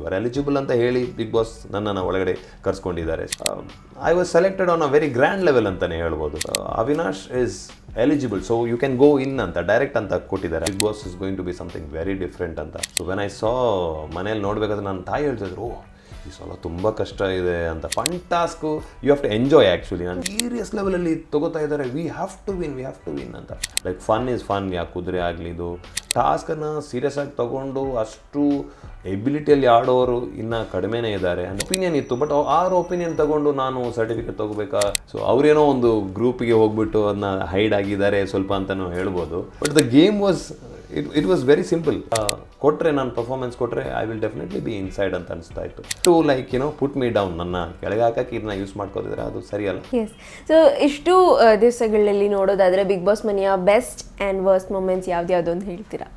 You are eligible ಅಂತ ಹೇಳಿ big boss ನನ್ನನ್ನು ಒಳಗಡೆ ಕರ್ಸ್ಕೊಂಡಿದ್ದಾರೆ. I was selected on a very grand level ಅಂತಲೇ ಹೇಳ್ಬೋದು. Avinash is eligible so you can go in ಅಂತ ಡೈರೆಕ್ಟ್ ಅಂತ ಕೊಟ್ಟಿದ್ದಾರೆ. Bigg Boss is going to be something very different ಅಂತ. ಸೊ ವೆನ್ ಐ ಸಾ ಮನೇಲಿ ನೋಡಬೇಕಾದ್ರೆ ನನ್ನ ತಾಯಿ ಹೇಳ್ತಿದ್ರು ಈ ಸಲ ತುಂಬ ಕಷ್ಟ ಇದೆ ಅಂತ fun task you have to enjoy actually ನಾನು ಸೀರಿಯಸ್ ಲೆವೆಲಲ್ಲಿ ತಗೋತಾ ಇದ್ದಾರೆ. We have to win we have to win ಅಂತ. ಲೈಕ್ ಫನ್ ಇಸ್ ಫನ್ ಯಾ ಕುದುರೆ ಆಗಲಿ ಇದು. ಟಾಸ್ಕನ್ನು ಸೀರಿಯಸ್ ಆಗಿ ತೊಗೊಂಡು ಅಷ್ಟು ಎಬಿಲಿಟಿಯಲ್ಲಿ ಆಡೋರು ಇನ್ನೂ ಕಡಿಮೆನೇ ಇದ್ದಾರೆ. ಒಪಿನಿಯನ್ ಇತ್ತು ಬಟ್ ಆರು ಒಪಿನಿಯನ್ ತಗೊಂಡು ನಾನು ಸರ್ಟಿಫಿಕೇಟ್ ತಗೋಬೇಕಾ? ಸೊ ಅವರೇನೋ ಒಂದು ಗ್ರೂಪಿಗೆ ಹೋಗ್ಬಿಟ್ಟು ಅದನ್ನ ಹೈಡ್ ಆಗಿದ್ದಾರೆ ಸ್ವಲ್ಪ ಅಂತಲೂ ಹೇಳ್ಬೋದು. But the game was it it was very simple ಕೊಟ್ಟರೆ ನಾನು ಪರ್ಫಾರ್ಮೆನ್ಸ್ ಕೊಟ್ಟರೆ I will definitely be inside ಅಂತ ಅನಿಸ್ತಾ ಇತ್ತು. ಟು ಲೈಕ್ ಏನೋ ಪುಟ್ ಮೀ ಡೌನ್ ನನ್ನ ಕೆಳಗೆ ಹಾಕಕ್ಕೆ ಇದನ್ನ ಯೂಸ್ ಮಾಡ್ಕೋದಿದ್ರೆ ಅದು ಸರಿಯಲ್ಲ ಎಸ್ ಸೊ ಇಷ್ಟು ದಿವಸಗಳಲ್ಲಿ ನೋಡೋದಾದರೆ ಬಿಗ್ ಬಾಸ್ ಮನೆಯ ಬೆಸ್ಟ್ ಆ್ಯಂಡ್ ವರ್ಸ್ಟ್ ಮೂಮೆಂಟ್ಸ್ ಯಾವ್ದ್ಯಾವ್ದು ಅಂತ ಹೇಳ್ತೀರಾ?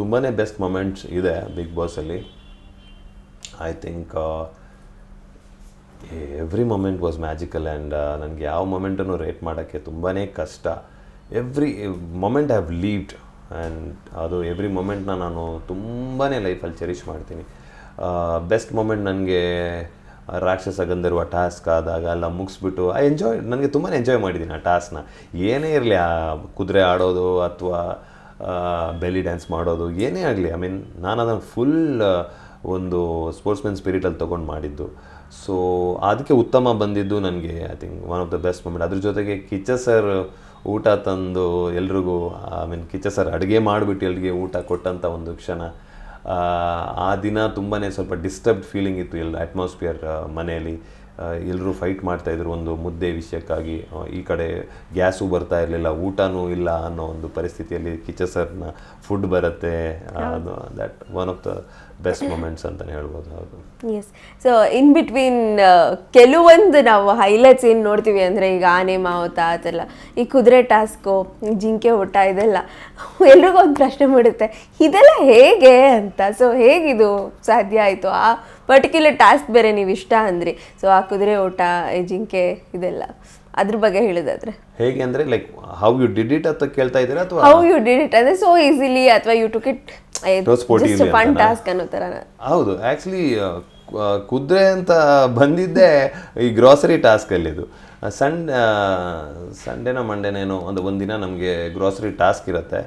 ತುಂಬಾ ಬೆಸ್ಟ್ ಮೊಮೆಂಟ್ಸ್ ಇದೆ big ಬಾಸಲ್ಲಿ I think every moment was magical and ನನಗೆ ಯಾವ ಮೊಮೆಂಟನ್ನು ರೇಟ್ ಮಾಡೋಕ್ಕೆ ತುಂಬಾ ಕಷ್ಟ. Every moment I have lived and ಅದು ಎವ್ರಿ ಮೊಮೆಂಟ್ನ ನಾನು ತುಂಬಾ ಲೈಫಲ್ಲಿ ಚೆರಿಷ್ ಮಾಡ್ತೀನಿ. ಬೆಸ್ಟ್ ಮೊಮೆಂಟ್ ನನಗೆ ರಾಕ್ಷಸ ಗಂಧರ್ವ ಟಾಸ್ಕ್ ಆದಾಗ ಎಲ್ಲ ಮುಗಿಸ್ಬಿಟ್ಟು ಐ ಎಂಜಾಯ್ ನನಗೆ ತುಂಬಾ ಎಂಜಾಯ್ ಮಾಡಿದ್ದೀನಿ ಆ ಟಾಸ್ಕ್ನ ಏನೇ ಇರಲಿ, ಆ, ಕುದುರೆ ಆಡೋದು ಅಥವಾ ಬೆಲಿ ಡ್ಯಾನ್ಸ್ ಮಾಡೋದು ಏನೇ ಆಗಲಿ ಐ ಮೀನ್ ನಾನು ಅದನ್ನು ಫುಲ್ ಒಂದು ಸ್ಪೋರ್ಟ್ಸ್ಮನ್ ಸ್ಪಿರಿಟಲ್ಲಿ ತೊಗೊಂಡು ಮಾಡಿದ್ದು. ಸೊ ಅದಕ್ಕೆ ಉತ್ತಮ ಬಂದಿದ್ದು ನನಗೆ I think one of the best moment ಅದ್ರ ಜೊತೆಗೆ ಕಿಚ್ಚ ಸರ್ ಊಟ ತಂದು ಎಲ್ರಿಗೂ ಐ ಮೀನ್ ಕಿಚ್ಚ ಸರ್ ಅಡುಗೆ ಮಾಡಿಬಿಟ್ಟು ಎಲ್ರಿಗೆ ಊಟ ಕೊಟ್ಟಂಥ ಒಂದು ಕ್ಷಣ. ಆ, ದಿನ ತುಂಬಾ ಸ್ವಲ್ಪ ಡಿಸ್ಟರ್ಬ್ಡ್ ಫೀಲಿಂಗ್ ಇತ್ತು ಎಲ್ಲ ಅಟ್ಮಾಸ್ಫಿಯರ್ ಮನೆಯಲ್ಲಿ. ಎಲ್ಲರೂ ಫೈಟ್ ಮಾಡ್ತಾಯಿದ್ರು ಒಂದು ಮುದ್ದೆ ವಿಷಯಕ್ಕಾಗಿ. ಈ ಕಡೆ ಗ್ಯಾಸು ಬರ್ತಾ ಇರಲಿಲ್ಲ ಊಟನೂ ಇಲ್ಲ ಅನ್ನೋ ಒಂದು ಪರಿಸ್ಥಿತಿಯಲ್ಲಿ ಕಿಚಸರ್ನ ಸರ್ನ ಫುಡ್ ಬರುತ್ತೆ. ಅದು that one of the best moments ಅಂತಲೇ ಹೇಳ್ಬೋದು ಹೌದು ಎಸ್ ಸೊ ಇನ್ ಬಿಟ್ವೀನ್ ಕೆಲವೊಂದು ನಾವು ಹೈಲೈಟ್ಸ್ ಏನು ನೋಡ್ತೀವಿ ಅಂದರೆ ಈಗ ಆನೆ ಮಾವುತ ಅದೆಲ್ಲ ಈ ಕುದುರೆ ಟಾಸ್ಕು ಜಿಂಕೆ ಊಟ ಇದೆಲ್ಲ. ಎಲ್ರಿಗೂ ಒಂದು ಪ್ರಶ್ನೆ ಮೂಡುತ್ತೆ ಇದೆಲ್ಲ ಹೇಗೆ ಅಂತ? ಸೊ ಹೇಗಿದು ಸಾಧ್ಯ ಆಯಿತು? ಆ ಪರ್ಟಿಕ್ಯುಲರ್ ಟಾಸ್ಕ್ ಬೇರೆ ನೀವು ಇಷ್ಟ ಅಂದ್ರಿ. ಸೊ ಆ ಕುದುರೆ ಊಟ ಈ ಜಿಂಕೆ ಇದೆಲ್ಲ ಅದ್ರ ಬಗ್ಗೆ ಹೇಳಿದಾದ್ರೆ. ಹೇಗೆ ಅಂದ್ರೆ like how you did it ಅಂತ ಕೇಳ್ತಾ ಇದ್ದೀರಾ ಅಥವಾ? ಹೌ ಯು ಡಿಡ್ ಇಟ್ ಅಂದ್ರೆ ಸೋ ಈಸಿಲಿ ಅಥವಾ you took it just fun? Task ಅನ್ನೋ ತರ. ಹೌದು ಆಕ್ಚುಲಿ ಕುದುರೆ ಅಂತ ಬಂದಿದ್ದೆ ಈ ಗ್ರಾಸರಿ ಟಾಸ್ಕಲ್ಲಿ ಇದು. ಸಂಡ್ ಸಂಡೇನ ಮಂಡೇನೇನೋ ಒಂದು ಒಂದಿನ ನಮಗೆ ಗ್ರಾಸರಿ ಟಾಸ್ಕ್ ಇರುತ್ತೆ.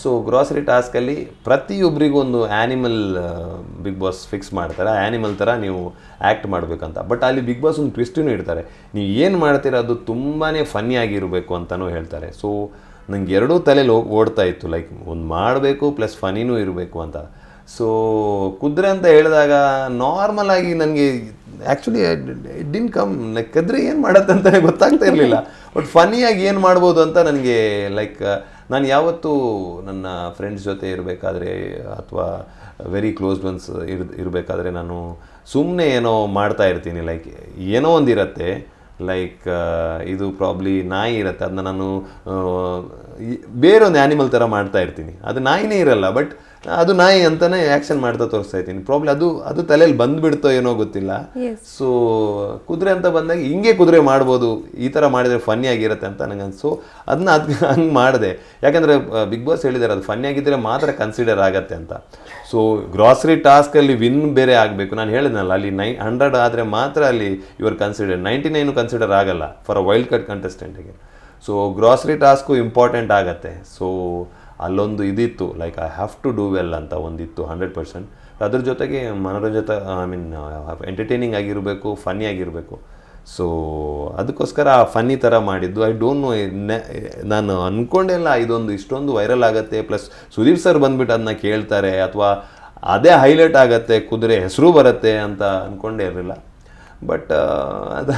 ಸೊ ಗ್ರಾಸರಿ ಟಾಸ್ಕಲ್ಲಿ ಪ್ರತಿಯೊಬ್ಬರಿಗೂ ಒಂದು ಆ್ಯನಿಮಲ್ ಬಿಗ್ ಬಾಸ್ ಫಿಕ್ಸ್ ಮಾಡ್ತಾರೆ. ಆ್ಯನಿಮಲ್ ಥರ ನೀವು ಆ್ಯಕ್ಟ್ ಮಾಡಬೇಕಂತ. ಬಟ್ ಅಲ್ಲಿ ಬಿಗ್ ಬಾಸ್ ಒಂದು ಟ್ವಿಸ್ಟೂ ಇಡ್ತಾರೆ. ನೀವು ಏನು ಮಾಡ್ತೀರಾ ಅದು ತುಂಬಾ ಫನ್ನಿಯಾಗಿರಬೇಕು ಅಂತಲೂ ಹೇಳ್ತಾರೆ. ಸೊ ನಂಗೆ ಎರಡೂ ತಲೆಯಲ್ಲಿ ಹೋಗಿ ಓಡ್ತಾ ಇತ್ತು. ಲೈಕ್ ಒಂದು ಮಾಡಬೇಕು ಪ್ಲಸ್ ಫನಿನೂ ಇರಬೇಕು ಅಂತ. ಸೊ ಕುದುರೆ ಅಂತ ಹೇಳಿದಾಗ ನಾರ್ಮಲ್ ಆಗಿ ನನಗೆ ಆ್ಯಕ್ಚುಲಿ ಡಿನ್ ಕಮ್ ಲೈಕ್ ಕದ್ರೆ ಏನು ಮಾಡತ್ತೆ ಅಂತಲೇ ಗೊತ್ತಾಗ್ತಾ ಇರಲಿಲ್ಲ. ಬಟ್ ಫನಿಯಾಗಿ ಏನು ಮಾಡ್ಬೋದು ಅಂತ ನನಗೆ ಲೈಕ್ ನಾನು ಯಾವತ್ತೂ ನನ್ನ ಫ್ರೆಂಡ್ಸ್ ಜೊತೆ ಇರಬೇಕಾದ್ರೆ ಅಥವಾ ವೆರಿ ಕ್ಲೋಸ್ ಒನ್ಸ್ ಇರ್, ಇರಬೇಕಾದ್ರೆ ನಾನು ಸುಮ್ಮನೆ ಏನೋ ಮಾಡ್ತಾ ಇರ್ತೀನಿ ಲೈಕ್ ಏನೋ ಒಂದಿರುತ್ತೆ ಲೈಕ್ ಇದು ಪ್ರಾಬ್ಲಿ ನಾಯಿ ಇರುತ್ತೆ. ಅದನ್ನ ನಾನು ಬೇರೊಂದು ಆ್ಯನಿಮಲ್ ಥರ ಮಾಡ್ತಾ ಇರ್ತೀನಿ. ಅದು ನಾಯಿನೇ ಇರಲ್ಲ ಬಟ್ ಅದು ನಾಯಿ ಅಂತಲೇ ಆ್ಯಕ್ಷನ್ ಮಾಡ್ತಾ ತೋರಿಸ್ತಾ ಇರ್ತೀನಿ. ಪ್ರಾಬ್ಲಮ್ ಅದು ಅದು ತಲೆಯಲ್ಲಿ ಬಂದುಬಿಡ್ತೋ ಏನೋ ಗೊತ್ತಿಲ್ಲ. ಸೊ ಕುದುರೆ ಅಂತ ಬಂದಾಗ ಹಿಂಗೆ ಕುದುರೆ ಮಾಡ್ಬೋದು ಈ ಥರ ಮಾಡಿದರೆ ಫನ್ನಿ ಆಗಿರುತ್ತೆ ಅಂತ ನನಗೆ ಅನ್ಸು ಅದನ್ನ ಅದು ಹಂಗೆ ಮಾಡಿದೆ. ಯಾಕಂದರೆ ಬಿಗ್ ಬಾಸ್ ಹೇಳಿದ್ದಾರೆ ಅದು ಫನ್ನಿ ಆಗಿದ್ದರೆ ಮಾತ್ರ ಕನ್ಸಿಡರ್ ಆಗತ್ತೆ ಅಂತ. ಸೊ ಗ್ರಾಸರಿ ಟಾಸ್ಕಲ್ಲಿ ವಿನ್ ಬೇರೆ ಆಗಬೇಕು. ನಾನು ಹೇಳಿದ್ನಲ್ಲ ಅಲ್ಲಿ ನೈ ಹಂಡ್ರೆಡ್ ಆದರೆ ಮಾತ್ರ ಅಲ್ಲಿ ಇವರು ಕನ್ಸಿಡರ್ ನೈಂಟಿ ನೈನು ಕನ್ಸಿಡರ್ ಆಗಲ್ಲ ಫಾರ್ ಅ ವೈಲ್ಡ್ ಕಾರ್ಡ್ ಕಂಟೆಸ್ಟೆಂಟಿಗೆ ಸೊ ಗ್ರಾಸರಿ ಟಾಸ್ಕು ಇಂಪಾರ್ಟೆಂಟ್ ಆಗುತ್ತೆ. ಸೊ ಅಲ್ಲೊಂದು ಇದಿತ್ತು like I have to do well ಅಂತ ಒಂದಿತ್ತು ಹಂಡ್ರೆಡ್ ಪರ್ಸೆಂಟ್ ಅದ್ರ ಜೊತೆಗೆ ಮನೋರಂಜತ ಐ ಮೀನ್ ಎಂಟರ್ಟೈನಿಂಗ್ ಆಗಿರಬೇಕು ಫನ್ನಿ ಆಗಿರಬೇಕು. ಸೊ ಅದಕ್ಕೋಸ್ಕರ ಫನ್ನಿ ಥರ ಮಾಡಿದ್ದು. ಐ ಡೋಂಟ್ ನೋ, ನಾನು ಅಂದ್ಕೊಂಡೆಲ್ಲ ಇದೊಂದು ಇಷ್ಟೊಂದು ವೈರಲ್ ಆಗುತ್ತೆ. ಪ್ಲಸ್ ಸುದೀಪ್ ಸರ್ ಬಂದ್ಬಿಟ್ಟು ಅದನ್ನ ಕೇಳ್ತಾರೆ, ಅಥವಾ ಅದೇ ಹೈಲೈಟ್ ಆಗುತ್ತೆ, ಕುದುರೆ ಹೆಸರು ಬರುತ್ತೆ ಅಂತ ಅಂದ್ಕೊಂಡೇ ಇರಲಿಲ್ಲ. ಬಟ್ ಅದು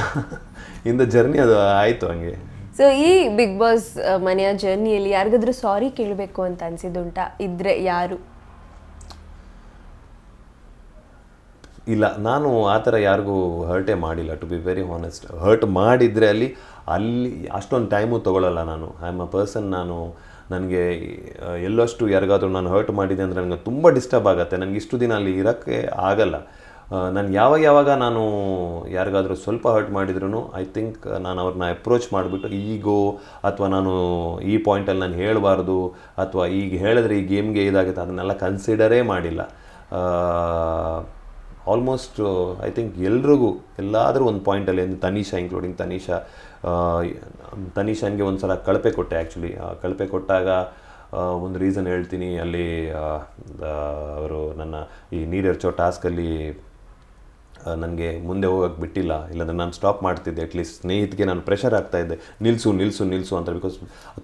ಇನ್ ದ ಜರ್ನಿ ಅದು ಆಯಿತು ಹಂಗೆ. ಸೊ ಈ ಬಿಗ್ ಬಾಸ್ ಮನೆಯ ಜರ್ನಿಯಲ್ಲಿ ಯಾರಿಗಾದ್ರೂ ಸಾರಿ ಕೇಳಬೇಕು ಅಂತ ಅನಿಸಿದ್ದುಂಟಾ? ಇದ್ರೆ ಯಾರು? ಇಲ್ಲ, ನಾನು ಆ ಥರ ಯಾರಿಗೂ ಹರ್ಟೇ ಮಾಡಿಲ್ಲ to be very honest hurt ಮಾಡಿದರೆ ಅಲ್ಲಿ ಅಲ್ಲಿ ಅಷ್ಟೊಂದು ಟೈಮು ತೊಗೊಳ್ಳಲ್ಲ ನಾನು. ಐ ಆಮ್ ಅ ಪರ್ಸನ್ ನಾನು ನನಗೆ ಎಲ್ಲಷ್ಟು ಯಾರಿಗಾದರೂ ನಾನು ಹರ್ಟ್ ಮಾಡಿದೆ ಅಂದರೆ ನನಗೆ ತುಂಬ ಡಿಸ್ಟರ್ಬ್ ಆಗುತ್ತೆ. ನನಗೆ ಇಷ್ಟು ದಿನ ಅಲ್ಲಿ ಇರೋಕ್ಕೆ ಆಗಲ್ಲ. ನಾನು ಯಾವಾಗ ಯಾವಾಗ ನಾನು ಯಾರಿಗಾದರೂ ಸ್ವಲ್ಪ ಹರ್ಟ್ ಮಾಡಿದ್ರು ಐ ಥಿಂಕ್ ನಾನು ಅವ್ರನ್ನ ಅಪ್ರೋಚ್ ಮಾಡಿಬಿಟ್ಟು, ಈಗೋ, ಅಥವಾ ನಾನು ಈ ಪಾಯಿಂಟಲ್ಲಿ ನಾನು ಹೇಳಬಾರ್ದು, ಅಥವಾ ಈಗ ಹೇಳಿದ್ರೆ ಈ ಗೇಮ್ಗೆ ಇದಾಗುತ್ತೆ, ಅದನ್ನೆಲ್ಲ ಕನ್ಸಿಡರೇ ಮಾಡಿಲ್ಲ. ಆಲ್ಮೋಸ್ಟ್ ಐ ಥಿಂಕ್ ಎಲ್ರಿಗೂ, ಎಲ್ಲಾದರೂ ಒಂದು ಪಾಯಿಂಟಲ್ಲಿ ಅಂದರೆ ತನೀಷಾ ಇನ್ಕ್ಲೂಡಿಂಗ್ ತನೀಷಾ ತನೀಷನ್ಗೆ ಒಂದು ಸಲ ಕಳಪೆ ಕೊಟ್ಟೆ ಆ್ಯಕ್ಚುಲಿ ಕಳಪೆ ಕೊಟ್ಟಾಗ ಒಂದು ರೀಸನ್ ಹೇಳ್ತೀನಿ, ಅಲ್ಲಿ ಅವರು ನನ್ನ ಈ ನೀರೆರ್ಚೋ ಟಾಸ್ಕಲ್ಲಿ ನನಗೆ ಮುಂದೆ ಹೋಗಕ್ಕೆ ಬಿಟ್ಟಿಲ್ಲ, ಇಲ್ಲಾಂದರೆ ನಾನು ಸ್ಟಾಪ್ ಮಾಡ್ತಿದ್ದೆ ಅಟ್ಲೀಸ್ಟ್ ಸ್ನೇಹಿತಿಗೆ ನಾನು ಪ್ರೆಷರ್ ಆಗ್ತಾ ಇದ್ದೆ ನಿಲ್ಲಿಸು ನಿಲ್ಲಿಸು ನಿಲ್ಲಿಸು ಅಂತ ಬಿಕಾಸ್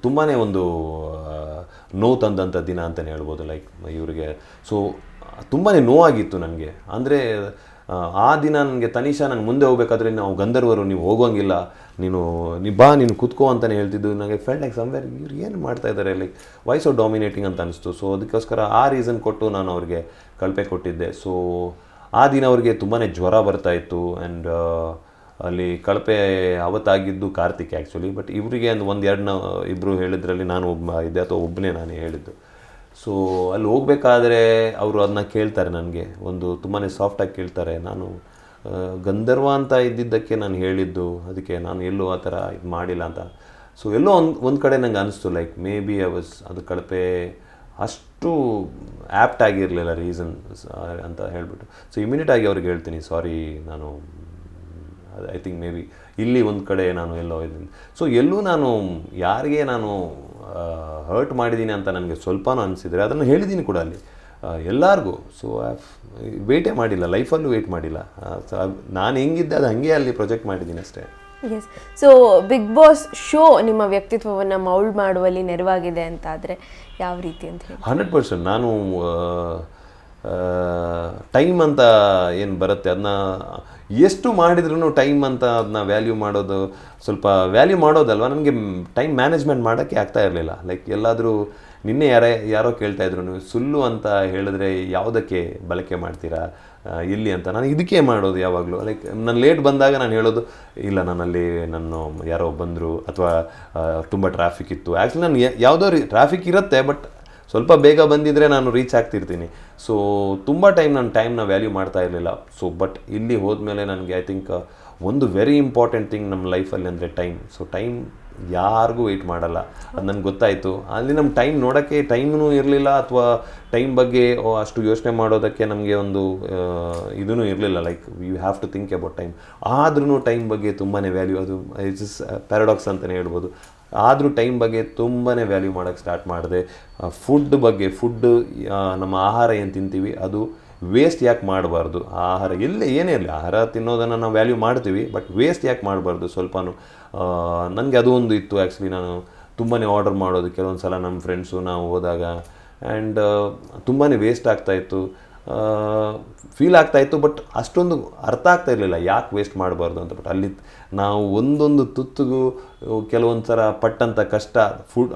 ತುಂಬಾ ಒಂದು ನೋವು ತಂದಂಥ ದಿನ ಅಂತಲೇ ಹೇಳ್ಬೋದು ಲೈಕ್ ಇವರಿಗೆ. ಸೊ ತುಂಬಾ ನೋವಾಗಿತ್ತು ನನಗೆ. ಅಂದರೆ, ಆ ದಿನ ನನಗೆ ತನಿಷಾ ನನಗೆ ಮುಂದೆ ಹೋಗ್ಬೇಕಾದ್ರೆ ನಾವು ಗಂಧರ್ವರು, ನೀವು ಹೋಗೋಂಗಿಲ್ಲ, ನೀನು, ನೀ ಬಾ, ನೀನು ಕುತ್ಕೋ ಅಂತಲೇ ಹೇಳ್ತಿದ್ದು. ನನಗೆ ಫೆಲ್ಟ್ ಲೈಕ್ ಸಮ್ವೇರ್ ಇವ್ರು ಏನು ಮಾಡ್ತಾ ಇದ್ದಾರೆ ಲೈಕ್ ವಾಯ್ಸ್ ಆಫ್ ಡಾಮಿನೇಟಿಂಗ್ ಅಂತ ಅನಿಸ್ತು. ಸೊ ಅದಕ್ಕೋಸ್ಕರ ಆ ರೀಸನ್ ಕೊಟ್ಟು ನಾನು ಅವ್ರಿಗೆ ಕಳಪೆ ಕೊಟ್ಟಿದ್ದೆ. ಸೊ ಆ ದಿನ ಅವ್ರಿಗೆ ತುಂಬಾ ಜ್ವರ ಬರ್ತಾ ಇತ್ತು ಆ್ಯಂಡ್ ಅಲ್ಲಿ ಕಳಪೆ ಅವತ್ತಾಗಿದ್ದು ಕಾರ್ತಿಕ್ ಆ್ಯಕ್ಚುಲಿ ಬಟ್ ಇವರಿಗೆ ಒಂದು ಒಂದು ಎರಡು ಇಬ್ಬರು ಹೇಳಿದ್ರಲ್ಲಿ ನಾನು ಒಬ್ಬ ಇದೆ ಅಥವಾ ಒಬ್ಬನೇ ನಾನು ಹೇಳಿದ್ದು. ಸೊ ಅಲ್ಲಿ ಹೋಗಬೇಕಾದ್ರೆ ಅವರು ಅದನ್ನ ಕೇಳ್ತಾರೆ ನನಗೆ. ಒಂದು ತುಂಬಾ ಸಾಫ್ಟಾಗಿ ಕೇಳ್ತಾರೆ. ನಾನು ಗಂಧರ್ವ ಅಂತ ಇದ್ದಿದ್ದಕ್ಕೆ ನಾನು ಹೇಳಿದ್ದು. ಅದಕ್ಕೆ ನಾನು ಎಲ್ಲೂ ಆ ಥರ ಇದು ಮಾಡಿಲ್ಲ ಅಂತ. ಸೊ ಎಲ್ಲೋ ಒಂದು ಒಂದು ಕಡೆ ನನಗೆ ಅನಿಸ್ತು like maybe I was ಅದು ಕಳಪೆ ಅಷ್ಟು ಆ್ಯಪ್ಟ್ ಆಗಿರಲಿಲ್ಲ ರೀಸನ್ ಅಂತ ಹೇಳ್ಬಿಟ್ಟು. ಸೊ ಇಮಿಡಿಯೇಟ್ ಆಗಿ ಅವ್ರಿಗೆ ಹೇಳ್ತೀನಿ ಸಾರಿ ನಾನು ಐ ಥಿಂಕ್ ಮೇ ಬಿ ಇಲ್ಲಿ ಒಂದು ಕಡೆ ನಾನು ಎಲ್ಲೋ ಇದ್ದೀನಿ. ಸೊ ಎಲ್ಲೂ ನಾನು ಯಾರಿಗೆ ನಾನು ಹರ್ಟ್ ಮಾಡಿದ್ದೀನಿ ಅಂತ ನನಗೆ ಸ್ವಲ್ಪನೂ ಅನಿಸಿದರೆ ಅದನ್ನು ಹೇಳಿದ್ದೀನಿ ಕೂಡ ಅಲ್ಲಿ. ಎಲ್ಲರಿಗೂ. ಸೊ ವೇಟೇ ಮಾಡಿಲ್ಲ ಲೈಫಲ್ಲೂ ವೇಟ್ ಮಾಡಿಲ್ಲ. ಸೊ ನಾನು ಹೆಂಗಿದ್ದೆ ಅದು ಹಾಗೆ ಅಲ್ಲಿ ಪ್ರೊಜೆಕ್ಟ್ ಮಾಡಿದ್ದೀನಿ ಅಷ್ಟೇ. Yes so Bigg Boss show ನಿಮ್ಮ ವ್ಯಕ್ತಿತ್ವವನ್ನು ಮೌಲ್ಡ್ ಮಾಡುವಲ್ಲಿ ನೆರವಾಗಿದೆ ಅಂತ ಆದರೆ ಯಾವ ರೀತಿ ಅಂತ ಹೇಳಿ? Hundred percent. ನಾನು ಟೈಮ್ ಅಂತ ಏನು ಬರುತ್ತೆ? ಅದನ್ನ ಎಷ್ಟು ಮಾಡಿದ್ರೂ ಟೈಮ್ ಅಂತ ಅದನ್ನ ವ್ಯಾಲ್ಯೂ ಮಾಡೋದು ಸ್ವಲ್ಪ ವ್ಯಾಲ್ಯೂ ಮಾಡೋದಲ್ವ? ನನಗೆ ಟೈಮ್ ಮ್ಯಾನೇಜ್ಮೆಂಟ್ ಮಾಡೋಕ್ಕೆ ಆಗ್ತಾ ಇರಲಿಲ್ಲ. ಲೈಕ್ ಎಲ್ಲಾದರೂ ನಿನ್ನೆ ಯಾರೇ, ಯಾರೋ ಕೇಳ್ತಾ ಇದ್ರು ನೀವು ಸುಳ್ಳು ಅಂತ ಹೇಳಿದ್ರೆ ಯಾವುದಕ್ಕೆ ಬಳಕೆ ಮಾಡ್ತೀರಾ? ಆ, ಎಲ್ಲಿ ಅಂತ. ನಾನು ಇದಕ್ಕೆ ಮಾಡೋದು ಯಾವಾಗಲೂ. ಲೈಕ್ ನಾನು ಲೇಟ್ ಬಂದಾಗ ನಾನು ಹೇಳೋದು ಇಲ್ಲ ನಾನಲ್ಲಿ ನನ್ನ ಯಾರೋ ಬಂದರು ಅಥವಾ ತುಂಬ ಟ್ರಾಫಿಕ್ ಇತ್ತು. ಆ್ಯಕ್ಚುಲಿ ನಾನು ಯಾವುದೋ ರೀ ಟ್ರಾಫಿಕ್ ಇರುತ್ತೆ ಬಟ್ ಸ್ವಲ್ಪ ಬೇಗ ಬಂದಿದ್ದರೆ ನಾನು ರೀಚ್ ಆಗ್ತಿರ್ತೀನಿ. ಸೊ ತುಂಬ ಟೈಮ್ ನಾನು ಟೈಮ್ನ ವ್ಯಾಲ್ಯೂ ಮಾಡ್ತಾ ಇರಲಿಲ್ಲ. ಸೊ ಬಟ್ ಇಲ್ಲಿ ಹೋದ್ಮೇಲೆ ನನಗೆ ಐ ಥಿಂಕ್ ಒಂದು ವೆರಿ ಇಂಪಾರ್ಟೆಂಟ್ ಥಿಂಗ್ ನಮ್ಮ ಲೈಫಲ್ಲಿ ಅಂದರೆ ಟೈಮ್ ಸೊ ಟೈಮ್ ಯಾರಿಗೂ ವೆಯ್ಟ್ ಮಾಡಲ್ಲ. ಅದು ನನಗೆ ಗೊತ್ತಾಯಿತು. ಅಲ್ಲಿ ನಮ್ಮ ಟೈಮ್ ನೋಡೋಕ್ಕೆ ಟೈಮ್ನೂ ಇರಲಿಲ್ಲ ಅಥವಾ ಟೈಮ್ ಬಗ್ಗೆ ಅಷ್ಟು ಯೋಚನೆ ಮಾಡೋದಕ್ಕೆ ನಮಗೆ ಒಂದು ಇದೂ ಇರಲಿಲ್ಲ. Like you have to think about time ಆದ್ರೂ ಟೈಮ್ ಬಗ್ಗೆ ತುಂಬಾ ವ್ಯಾಲ್ಯೂ ಅದು ಇಟ್ಸ್ ಇಸ್ ಪ್ಯಾರಡಾಕ್ಸ್ ಅಂತಲೇ ಹೇಳ್ಬೋದು. ಆದರೂ ಟೈಮ್ ಬಗ್ಗೆ ತುಂಬಾ ವ್ಯಾಲ್ಯೂ ಮಾಡೋಕ್ಕೆ ಸ್ಟಾರ್ಟ್ ಮಾಡಿದೆ. ಫುಡ್ ಬಗ್ಗೆ ಫುಡ್ ನಮ್ಮ ಆಹಾರ ಏನು ತಿಂತೀವಿ, ಅದು ವೇಸ್ಟ್ ಯಾಕೆ ಮಾಡಬಾರ್ದು? ಆಹಾರ ಎಲ್ಲೇ ಏನೇ ಇರಲಿ, ಆಹಾರ ತಿನ್ನೋದನ್ನು ನಾವು ವ್ಯಾಲ್ಯೂ ಮಾಡ್ತೀವಿ ಬಟ್ ವೇಸ್ಟ್ ಯಾಕೆ ಮಾಡಬಾರ್ದು? ಸ್ವಲ್ಪನೂ ನನಗೆ ಅದು ಒಂದು ಇತ್ತು ಆ್ಯಕ್ಚುಲಿ ನಾನು ತುಂಬಾ ಆರ್ಡರ್ ಮಾಡೋದು. ಕೆಲವೊಂದು ಸಲ ನಮ್ಮ ಫ್ರೆಂಡ್ಸು ನಾವು ಹೋದಾಗ ಆ್ಯಂಡ್ ತುಂಬಾ ವೇಸ್ಟ್ ಆಗ್ತಾಯಿತ್ತು ಫೀಲ್ ಆಗ್ತಾ ಇತ್ತು ಬಟ್ ಅಷ್ಟೊಂದು ಅರ್ಥ ಆಗ್ತಾ ಇರಲಿಲ್ಲ. ಯಾಕೆ ವೇಸ್ಟ್ ಮಾಡಬಾರ್ದು ಅಂತ. ಬಟ್ ಅಲ್ಲಿ ನಾವು ಒಂದೊಂದು ತುತ್ತಿಗೂ, ಕೆಲವೊಂದು ಸಲ ಪಟ್ಟಂಥ ಕಷ್ಟ ಫುಡ್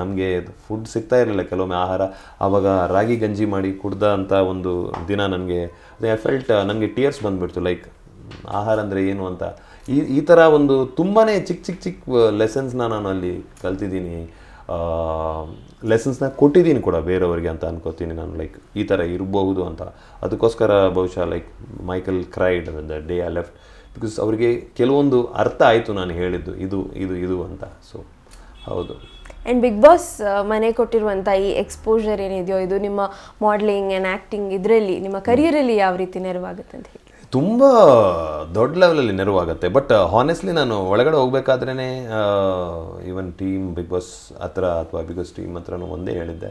ನಮಗೆ ಫುಡ್ ಸಿಗ್ತಾ ಇರಲಿಲ್ಲ. ಕೆಲವೊಮ್ಮೆ ಆಹಾರ ಆವಾಗ ರಾಗಿ ಗಂಜಿ ಮಾಡಿ ಕುಡ್ದ ಅಂತ ಒಂದು ದಿನ ನನಗೆ, ಅದೇ ಫೆಲ್ಟ್ ನನಗೆ ಟಿಯರ್ಸ್ ಬಂದುಬಿಡ್ತು. ಲೈಕ್ ಆಹಾರ ಅಂದರೆ ಏನು ಅಂತ. ಈ ಈ ಥರ ಒಂದು ತುಂಬಾ ಚಿಕ್ಕ ಚಿಕ್ಕ ಚಿಕ್ಕ ಲೆಸನ್ಸ್ನ ನಾನು ಅಲ್ಲಿ ಕಲ್ತಿದ್ದೀನಿ. ಲೆಸನ್ಸ್ನ ಕೊಟ್ಟಿದ್ದೀನಿ ಕೂಡ ಬೇರೆಯವರಿಗೆ ಅಂತ ಅನ್ಕೋತೀನಿ ನಾನು ಲೈಕ್ ಈ ಥರ ಇರಬಹುದು ಅಂತ. ಅದಕ್ಕೋಸ್ಕರ ಬಹುಶಃ like Michael cried the day I left because ಅವರಿಗೆ ಕೆಲವೊಂದು ಅರ್ಥ ಆಯಿತು ನಾನು ಹೇಳಿದ್ದು ಇದು ಇದು ಇದು ಅಂತ. ಸೊ ಹೌದು. ಆ್ಯಂಡ್ ಬಿಗ್ ಬಾಸ್ ಮನೆ ಕೊಟ್ಟಿರುವಂಥ ಈ ಎಕ್ಸ್ಪೋಜರ್ ಏನಿದೆಯೋ ಇದು ನಿಮ್ಮ ಮಾಡಲಿಂಗ್ ಆ್ಯಂಡ್ ಆ್ಯಕ್ಟಿಂಗ್ ಇದರಲ್ಲಿ ನಿಮ್ಮ ಕರಿಯರಲ್ಲಿ ಯಾವ ರೀತಿ ನೆರವಾಗುತ್ತೆ ಅಂತ ಹೇಳಿ. ತುಂಬ ದೊಡ್ಡ ಲೆವೆಲಲ್ಲಿ ನೆರವಾಗುತ್ತೆ. ಬಟ್ ಹಾನೆಸ್ಟ್ಲಿ ನಾನು ಒಳಗಡೆ ಹೋಗ್ಬೇಕಾದ್ರೇ ಈವನ್ ಟೀಮ್ ಬಿಗ್ ಬಾಸ್ ಹತ್ರ ಅಥವಾ ಬಿಗ್ ಬಾಸ್ ಟೀಮ್ ಹತ್ರನೂ ಒಂದೇ ಹೇಳಿದ್ದೆ.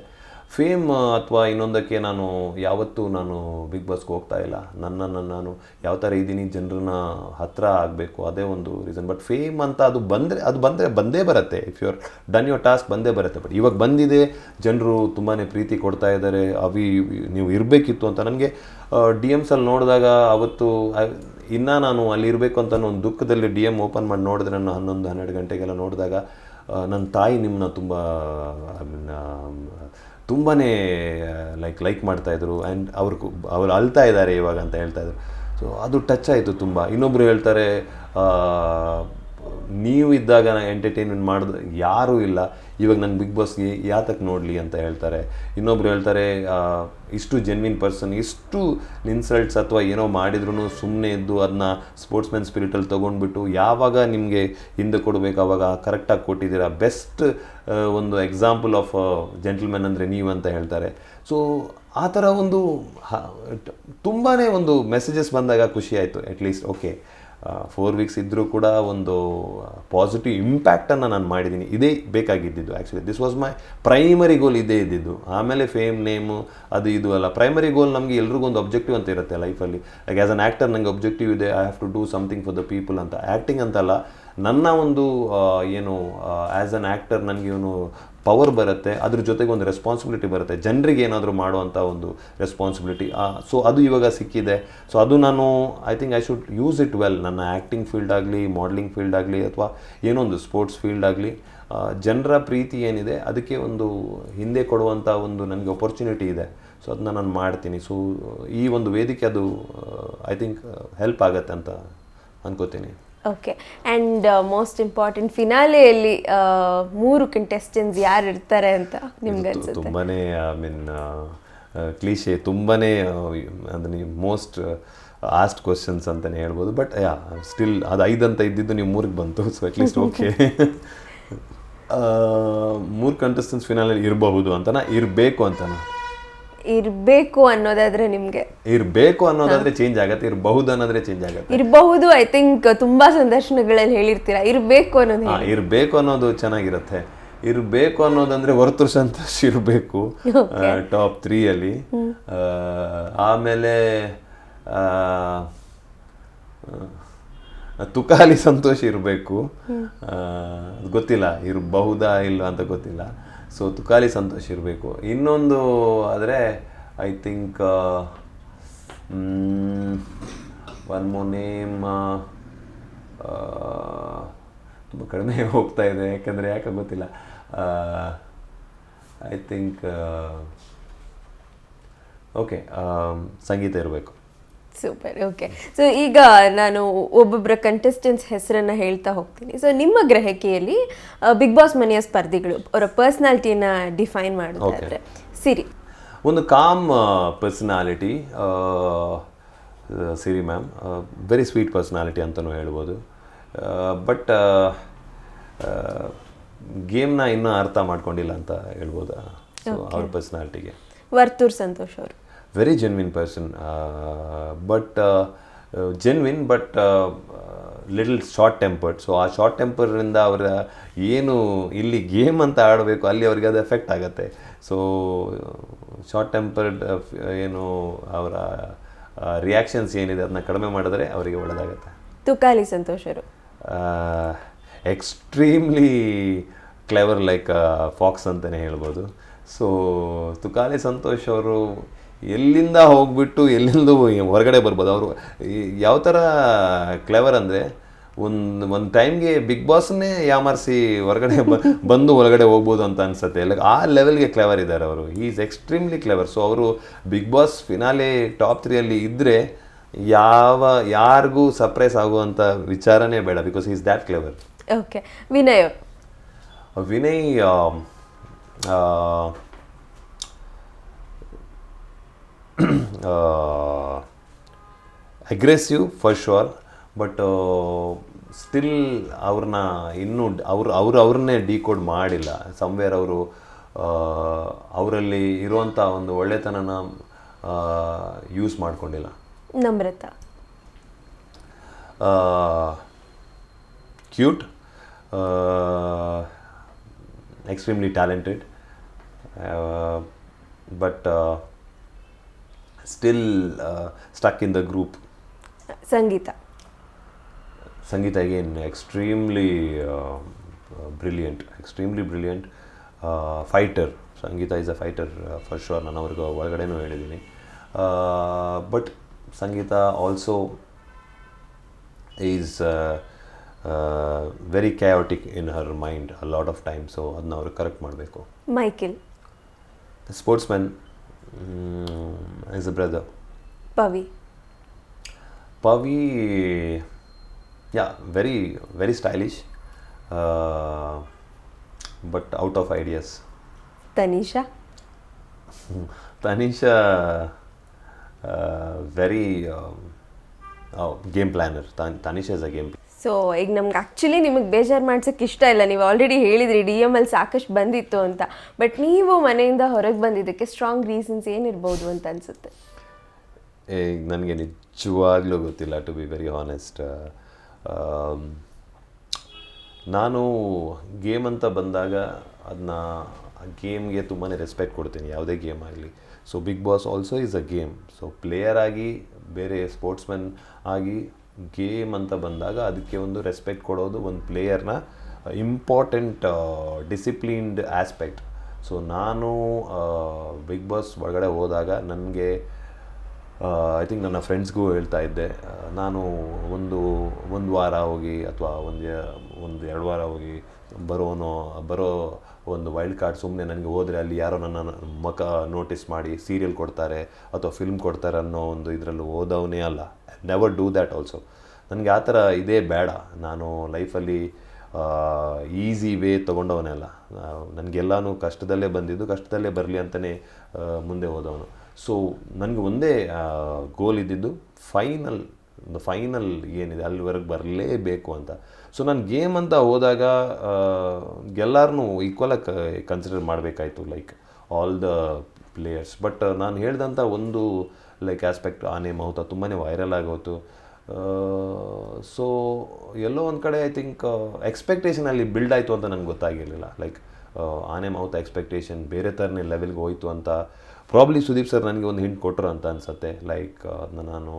ಫೇಮ್ ಅಥವಾ ಇನ್ನೊಂದಕ್ಕೆ ನಾನು ಯಾವತ್ತೂ ನಾನು ಬಿಗ್ ಬಾಸ್ಗೆ ಹೋಗ್ತಾ ಇಲ್ಲ. ನನ್ನನ್ನು ನಾನು ಯಾವ ಥರ ಇದ್ದೀನಿ ಜನರನ್ನ ಹತ್ರ ಆಗಬೇಕು, ಅದೇ ಒಂದು ರೀಸನ್ ಬಟ್ ಫೇಮ್ ಅಂತ ಅದು ಬಂದರೆ ಅದು ಬಂದರೆ ಬಂದೇ ಬರುತ್ತೆ. If you are done your task ಬಂದೇ ಬರುತ್ತೆ. ಬಟ್ ಇವಾಗ ಬಂದಿದೆ, ಜನರು ತುಂಬಾ ಪ್ರೀತಿ ಕೊಡ್ತಾ ಇದ್ದಾರೆ. ಅವಿ, ನೀವು ಇರಬೇಕಿತ್ತು ಅಂತ ನನಗೆ ಡಿ ಎಮ್ಸಲ್ಲಿ ನೋಡಿದಾಗ ಅವತ್ತು ಇನ್ನೂ ನಾನು ಅಲ್ಲಿ ಇರಬೇಕು ಅಂತ ಒಂದು ದುಃಖದಲ್ಲಿ ಡಿ ಎಂ ಓಪನ್ ಮಾಡಿ ನೋಡಿದ್ರೆ ನಾನು ಹನ್ನೊಂದು, ಹನ್ನೆರಡು ಗಂಟೆಗೆಲ್ಲ ನೋಡಿದಾಗ ನನ್ನ ತಾಯಿ ನಿಮ್ಮನ್ನ ತುಂಬ ತುಂಬಾ ಲೈಕ್ ಲೈಕ್ ಮಾಡ್ತಾಯಿದ್ರು ಆ್ಯಂಡ್ ಅವ್ರು ಅವ್ರು ಅಳ್ತಾ ಇದ್ದಾರೆ ಇವಾಗ ಅಂತ ಹೇಳ್ತಾ ಹೇಳ್ತಾಯಿದ್ರು ಸೊ ಅದು ಟಚ್ ಆಯಿತು ತುಂಬ. ಇನ್ನೊಬ್ಬರು ಹೇಳ್ತಾರೆ ನೀವು ಇದ್ದಾಗ ಎಂಟರ್ಟೈನ್ಮೆಂಟ್ ಮಾಡಿದ ಯಾರೂ ಇಲ್ಲ. ಇವಾಗ ನನ್ನ ಬಿಗ್ ಬಾಸ್ಗೆ ಯಾತಕ್ಕೆ ನೋಡಲಿ ಅಂತ ಹೇಳ್ತಾರೆ. ಇನ್ನೊಬ್ರು ಹೇಳ್ತಾರೆ ಇಷ್ಟು ಜೆನ್ವಿನ್ ಪರ್ಸನ್ ಇಷ್ಟು ಇನ್ಸಲ್ಟ್ಸ್ ಅಥವಾ ಏನೋ ಮಾಡಿದ್ರು ಸುಮ್ಮನೆ ಇದ್ದು ಅದನ್ನ ಸ್ಪೋರ್ಟ್ಸ್ ಮ್ಯಾನ್ ಸ್ಪಿರಿಟಲ್ಲಿ ತೊಗೊಂಡ್ಬಿಟ್ಟು ಯಾವಾಗ ನಿಮಗೆ ಹಿಂದೆ ಕೊಡಬೇಕು, ಅವಾಗ ಕರೆಕ್ಟಾಗಿ ಕೊಟ್ಟಿದ್ದೀರಾ? ಬೆಸ್ಟ್ ಒಂದು ಎಕ್ಸಾಂಪಲ್ ಆಫ್ ಜೆಂಟಲ್ಮೆನ್ ಅಂದರೆ ನೀವು ಅಂತ ಹೇಳ್ತಾರೆ. ಸೊ ಆ ಥರ ಒಂದು ತುಂಬಾ ಒಂದು ಮೆಸೇಜಸ್ ಬಂದಾಗ ಖುಷಿ ಆಯಿತು ಅಟ್ಲೀಸ್ಟ್ ಓಕೆ ಫೋರ್ ವೀಕ್ಸ್ ಇದ್ದರೂ ಕೂಡ ಒಂದು ಪಾಸಿಟಿವ್ ಇಂಪ್ಯಾಕ್ಟನ್ನು ನಾನು ಮಾಡಿದ್ದೀನಿ ಇದೇ ಬೇಕಾಗಿದ್ದಿದ್ದು actually this was my primary goal ಇದೇ ಇದ್ದಿದ್ದು. ಆಮೇಲೆ ಫೇಮ್ ನೇಮು ಅದು ಇದು ಅಲ್ಲ. ಪ್ರೈಮರಿ ಗೋಲ್ ನಮಗೆ ಎಲ್ರಿಗೂ ಒಂದು ಒಬ್ಜೆಕ್ಟಿವ್ ಅಂತ ಇರುತ್ತೆ ಲೈಫಲ್ಲಿ ಲೈಕ್ ಆ್ಯಸ್ ಅನ್ ಆ್ಯಕ್ಟರ್ ನನಗೆ ಅಬ್ಜೆಕ್ಟಿವ್ ಇದೆ I have to do something for the people ಅಂತ. ಆ್ಯಕ್ಟಿಂಗ್ ಅಂತಲ್ಲ ನನ್ನ ಒಂದು ಏನು ಆ್ಯಸ್ ಅನ್ ಆ್ಯಕ್ಟರ್ ನನಗೆ ಇವನು ಪವರ್ ಬರುತ್ತೆ, ಅದ್ರ ಜೊತೆಗೆ ಒಂದು ರೆಸ್ಪಾನ್ಸಿಬಿಲಿಟಿ ಬರುತ್ತೆ. ಜನರಿಗೆ ಏನಾದರೂ ಮಾಡುವಂಥ ಒಂದು ರೆಸ್ಪಾನ್ಸಿಬಿಲಿಟಿ ಸೊ ಅದು ಇವಾಗ ಸಿಕ್ಕಿದೆ. ಸೊ ಅದು ನಾನು I think I should use it well ನನ್ನ ಆ್ಯಕ್ಟಿಂಗ್ ಫೀಲ್ಡ್ ಆಗಲಿ ಮಾಡಲಿಂಗ್ ಫೀಲ್ಡ್ ಆಗಲಿ, ಅಥವಾ ಒಂದು ಸ್ಪೋರ್ಟ್ಸ್ ಫೀಲ್ಡ್ ಆಗಲಿ ಜನರ ಪ್ರೀತಿ ಏನಿದೆ, ಅದಕ್ಕೆ ಒಂದು ಹಿಂದೆ ಕೊಡುವಂಥ ಒಂದು ನನಗೆ ಅಪರ್ಚುನಿಟಿ ಇದೆ. ಸೊ ಅದನ್ನ ನಾನು ಮಾಡ್ತೀನಿ. ಸೊ ಈ ಒಂದು ವೇದಿಕೆ ಅದು ಐ ಥಿಂಕ್ ಹೆಲ್ಪ್ ಆಗತ್ತೆ ಅಂತ ಅನ್ಕೋತೀನಿ. ಓಕೆ ಆ್ಯಂಡ್ ಮೋಸ್ಟ್ ಇಂಪಾರ್ಟೆಂಟ್ ಫಿನಾಲೆಯಲ್ಲಿ ಮೂರು ಕಂಟೆಸ್ಟೆಂಟ್ಸ್ ಯಾರು ಇರ್ತಾರೆ ಅಂತ ನಿಮ್ಗೆ ಅನ್ಸುತ್ತೆ? ತುಂಬಾನೇ ಐ ಮೀನ್ ಕ್ಲೀಶೆ ತುಂಬಾನೇ ಅಂದ್ರೆ ಮೋಸ್ಟ್ ಆಸ್ಟ್ ಕ್ವಶನ್ಸ್ ಅಂತಲೇ ಹೇಳ್ಬೋದು. ಬಟ್ ಯಾ ಸ್ಟಿಲ್ ಅದು ಐದು ಅಂತ ಇದ್ದಿದ್ದು ನೀವು ಮೂರಿಗೆ ಬಂತು ಸೊ ಅಟ್ಲೀಸ್ಟ್ ಓಕೆ ಮೂರು ಕಂಟೆಸ್ಟೆನ್ಸ್ ಫಿನಾಲಲ್ಲಿ ಇರಬಹುದು ಅಂತನಾ? ಇರಬೇಕು ಅಂತನಾ? ಇರಬೇಕು ಅನ್ನೋದಾದ್ರೆ ನಿಮಗೆ. ಇರಬೇಕು ಅನ್ನೋದಾದ್ರೆ ಚೇಂಜ್ ಆಗುತ್ತೆ ಇರಬಹುದು ಅನ್ನೋದ್ರೆ ಚೇಂಜ್ ಆಗುತ್ತೆ. ಇರಬಹುದು ಐ ಥಿಂಕ್ ತುಂಬಾ ಸಂದರ್ಶನಗಳಲ್ಲಿ ಹೇಳಿರ್ತೀರಾ ಇರಬೇಕು ಅನ್ನೋದು ಹಾ ಇರಬೇಕು ಅನ್ನೋದು ಚೆನ್ನಾಗಿರುತ್ತೆ. ಇರಬೇಕು ಅನ್ನೋದಂದ್ರೆ ವರ್ತುರ್ ಸಂತೋಷ ಇರಬೇಕು. ಟಾಪ್ ತ್ರೀಯಲ್ಲಿ ಆಮೇಲೆ ಆ, ಆ, ತುಕಾಲಿ ಸಂತೋಷ ಇರಬೇಕು. ಗೊತ್ತಿಲ್ಲ ಇರಬಹುದಾ ಇಲ್ಲ ಅಂತ ಗೊತ್ತಿಲ್ಲ. ಸೊ ತುಕಾಲಿ ಸಂತೋಷ ಇರಬೇಕು. ಇನ್ನೊಂದು ಆದರೆ I think one more name ತುಂಬ ಕಡಿಮೆ ಹೋಗ್ತಾ ಇದೆ. ಯಾಕಂದರೆ ಯಾಕೆ ಗೊತ್ತಿಲ್ಲ. ಐ ಥಿಂಕ್ ಓಕೆ ಸಂಗೀತ ಇರಬೇಕು. ಸೂಪರ್ ಓಕೆ ಸೊ ಈಗ ನಾನು ಒಬ್ಬೊಬ್ಬರ ಕಂಟೆಸ್ಟೆಂಟ್ಸ್ ಹೆಸರನ್ನು ಹೇಳ್ತಾ ಹೋಗ್ತೀನಿ. ಸೊ ನಿಮ್ಮ ಗ್ರಹಿಕೆಯಲ್ಲಿ ಬಿಗ್ ಬಾಸ್ ಮನೆಯ ಸ್ಪರ್ಧಿಗಳು ಅವರ ಪರ್ಸ್ನಾಲಿಟಿನ ಡಿಫೈನ್ ಮಾಡೋದಾದರೆ. ಸಿರಿ. ಒಂದು calm personality Siri ma'am very sweet personality ಅಂತಲೂ ಹೇಳ್ಬೋದು. ಬಟ್ ಗೇಮ್ನ ಇನ್ನೂ ಅರ್ಥ ಮಾಡ್ಕೊಂಡಿಲ್ಲ ಅಂತ ಹೇಳ್ಬೋದು? ಅವ್ರ ಪರ್ಸ್ನಾಲಿಟಿಗೆ ವರ್ತೂರ್ ಸಂತೋಷ್ ಅವರು. Very genuine person but genuine but little short tempered so ಆ ಶಾರ್ಟ್ ಟೆಂಪರಿಂದ ಅವರ ಏನು ಇಲ್ಲಿ ಗೇಮ್ ಅಂತ ಆಡಬೇಕು ಅಲ್ಲಿ ಅವರಿಗೆ ಅದು ಎಫೆಕ್ಟ್ ಆಗುತ್ತೆ. ಸೊ ಶಾರ್ಟ್ ಟೆಂಪರ್ಡ್ ಏನು ಅವರ ರಿಯಾಕ್ಷನ್ಸ್ ಏನಿದೆ ಅದನ್ನ ಕಡಿಮೆ ಮಾಡಿದ್ರೆ ಅವರಿಗೆ ಒಳ್ಳೆಯದಾಗುತ್ತೆ ತುಕಾಲಿ ಸಂತೋಷರು ಎಕ್ಸ್ಟ್ರೀಮ್ಲಿ ಕ್ಲೆವರ್ ಲೈಕ್ ಫಾಕ್ಸ್ ಅಂತಲೇ ಹೇಳ್ಬೋದು. ಸೊ ತುಕಾಲಿ ಸಂತೋಷ್ ಅವರು ಎಲ್ಲಿಂದ ಹೋಗ್ಬಿಟ್ಟು ಎಲ್ಲಿಂದ ಹೊರಗಡೆ ಬರ್ಬೋದು? ಅವರು ಯಾವ ಥರ ಕ್ಲೆವರ್ ಅಂದರೆ ಒಂದು ಒಂದು ಟೈಮ್ಗೆ ಬಿಗ್ ಬಾಸ್ನೇ ಯಾಮಾರಿಸಿ ಹೊರಗಡೆ ಬ ಬಂದು ಹೊರಗಡೆ ಹೋಗ್ಬೋದು ಅಂತ ಅನ್ಸುತ್ತೆ. ಲೈಕ್ ಆ ಲೆವೆಲ್ಗೆ ಕ್ಲೆವರ್ ಇದ್ದಾರೆ ಅವರು. ಈ ಈಸ್ ಎಕ್ಸ್ಟ್ರೀಮ್ಲಿ ಕ್ಲೆವರ್ ಸೊ ಅವರು ಬಿಗ್ ಬಾಸ್ ಫಿನಾಲೆ ಟಾಪ್ ತ್ರೀಯಲ್ಲಿ ಇದ್ದರೆ ಯಾವ ಯಾರಿಗೂ ಸರ್ಪ್ರೈಸ್ ಆಗುವಂಥ ವಿಚಾರನೇ ಬೇಡ because is that clever okay Vinay Vinay aggressive for sure but still ಅವ್ರನ್ನ ಇನ್ನೂ ಅವ್ರು ಅವ್ರು ಅವ್ರನ್ನೇ ಡಿಕೋಡ್ ಮಾಡಿಲ್ಲ. ಸಮ್ವೇರ್ ಅವರು ಅವರಲ್ಲಿ ಇರುವಂಥ ಒಂದು ಒಳ್ಳೆತನನ ಯೂಸ್ ಮಾಡ್ಕೊಂಡಿಲ್ಲ. Namratha. Cute extremely talented uh, but stuck in the stuck in the group? Sangeetha. Sangeetha again extremely brilliant extremely brilliant brilliant uh, Sangeetha is a fighter first sure ನಾನು ಅವ್ರಿಗೆ ಒಳಗಡೆನೂ ಹೇಳಿದ್ದೀನಿ. But Sangeetha also is very chaotic in her mind a lot of time so ಅದನ್ನ ಅವರು correct ಮಾಡಬೇಕು. Michael. Sportsman is a brother Pavi Pavi yeah very very stylish but out of ideas Tanisha Tanisha very game planner Tanisha is a game so ಈಗ ನಮ್ಗೆ actually ನಿಮಗೆ ಬೇಜಾರು ಮಾಡ್ಸೋಕ್ಕೆ ಇಷ್ಟ ಇಲ್ಲ. ನೀವು ಆಲ್ರೆಡಿ ಹೇಳಿದ್ರಿ ಡಿ ಎಂ ಅಲ್ಲಿ ಸಾಕಷ್ಟು ಬಂದಿತ್ತು ಅಂತ. ಬಟ್ ನೀವು ಮನೆಯಿಂದ ಹೊರಗೆ ಬಂದಿದ್ದಕ್ಕೆ ಸ್ಟ್ರಾಂಗ್ ರೀಸನ್ಸ್ ಏನಿರ್ಬೋದು ಅಂತ ಅನಿಸುತ್ತೆ? ಈಗ ನನಗೆ ನಿಜವಾಗ್ಲೂ ಗೊತ್ತಿಲ್ಲ ಟು ಬಿ ವೆರಿ ಹಾನೆಸ್ಟ್ ನಾನು ಗೇಮ್ ಅಂತ ಬಂದಾಗ ಅದನ್ನ ಗೇಮ್ಗೆ ತುಂಬಾ ರೆಸ್ಪೆಕ್ಟ್ ಕೊಡ್ತೀನಿ, ಯಾವುದೇ ಗೇಮ್ ಆಗಲಿ. So Bigg Boss also is a game so player ಆಗಿ, ಬೇರೆ ಸ್ಪೋರ್ಟ್ಸ್ಮನ್ ಆಗಿ ಗೇಮ್ ಅಂತ ಬಂದಾಗ ಅದಕ್ಕೆ ಒಂದು ರೆಸ್ಪೆಕ್ಟ್ ಕೊಡೋದು ಒಂದು ಪ್ಲೇಯರ್ನ ಇಂಪಾರ್ಟೆಂಟ್ ಡಿಸಿಪ್ಲಿನ್ಡ್ ಆಸ್ಪೆಕ್ಟ್ ಸೊ ನಾನು ಬಿಗ್ ಬಾಸ್ ಒಳಗಡೆ ಹೋದಾಗ ನನಗೆ ಐ ಥಿಂಕ್ ನನ್ನ ಫ್ರೆಂಡ್ಸ್ಗೂ ಹೇಳ್ತಾ ಇದ್ದೆ. ನಾನು ಒಂದು ಒಂದು ವಾರ ಹೋಗಿ ಅಥವಾ ಒಂದು ಒಂದು ಎರಡು ವಾರ ಹೋಗಿ ಬರೋನೋ, ಬರೋ ಒಂದು ವೈಲ್ಡ್ ಕಾರ್ಡ್ ಸುಮ್ಮನೆ ನನಗೆ ಹೋದರೆ ಅಲ್ಲಿ ಯಾರೋ ನನ್ನ ಮಕ ನೋಟಿಸ್ ಮಾಡಿ ಸೀರಿಯಲ್ ಕೊಡ್ತಾರೆ ಅಥವಾ ಫಿಲ್ಮ್ ಕೊಡ್ತಾರೆ ಅನ್ನೋ ಒಂದು ಇದರಲ್ಲಿ ಓದವನೇ ಅಲ್ಲ. ನೆವರ್ ಡೂ ದ್ಯಾಟ್ ಆಲ್ಸೋ ನನಗೆ ಆ ಥರ ಇದೇ ಬೇಡ. ನಾನು ಲೈಫಲ್ಲಿ ಈಸಿ ವೇ ತೊಗೊಂಡವನೆಲ್ಲ ನನಗೆಲ್ಲನೂ ಕಷ್ಟದಲ್ಲೇ ಬಂದಿದ್ದು, ಕಷ್ಟದಲ್ಲೇ ಬರಲಿ ಅಂತಲೇ ಮುಂದೆ ಹೋದವನು. ಸೊ ನನಗೆ ಒಂದೇ ಗೋಲ್ ಇದ್ದಿದ್ದು ಫೈನಲ್ ಫೈನಲ್ ಏನಿದೆ, ಅಲ್ಲಿವರೆಗೆ ಬರಲೇಬೇಕು ಅಂತ. ಸೊ ನಾನು ಗೇಮ್ ಅಂತ ಹೋದಾಗ ಎಲ್ಲರನ್ನೂ ಈಕ್ವಲಾಗಿ consider ಮಾಡಬೇಕಾಯ್ತು like all the players but ನಾನು ಹೇಳಿದಂಥ ಒಂದು ಲೈಕ್ ಆಸ್ಪೆಕ್ಟ್ ಆನೆ ಮಹೂತ ತುಂಬಾ ವೈರಲ್ ಆಗೋತು. ಸೊ ಎಲ್ಲೋ ಒಂದು ಕಡೆ ಐ ಥಿಂಕ್ ಎಕ್ಸ್ಪೆಕ್ಟೇಷನ್ ಅಲ್ಲಿ ಬಿಲ್ಡ್ ಆಯಿತು ಅಂತ ನನಗೆ ಗೊತ್ತಾಗಿರಲಿಲ್ಲ ಲೈಕ್ ಆನೆ ಮೌತ್ ಎಕ್ಸ್ಪೆಕ್ಟೇಷನ್ ಬೇರೆ ಥರನೇ ಲೆವೆಲ್ಗೆ ಹೋಯಿತು ಅಂತ. ಪ್ರಾಬ್ಲಿ ಸುದೀಪ್ ಸರ್ ನನಗೆ ಒಂದು ಹಿಂಟ್ ಕೊಟ್ಟರು ಅಂತ ಅನಿಸುತ್ತೆ. ಲೈಕ್ ಅದನ್ನ ನಾನು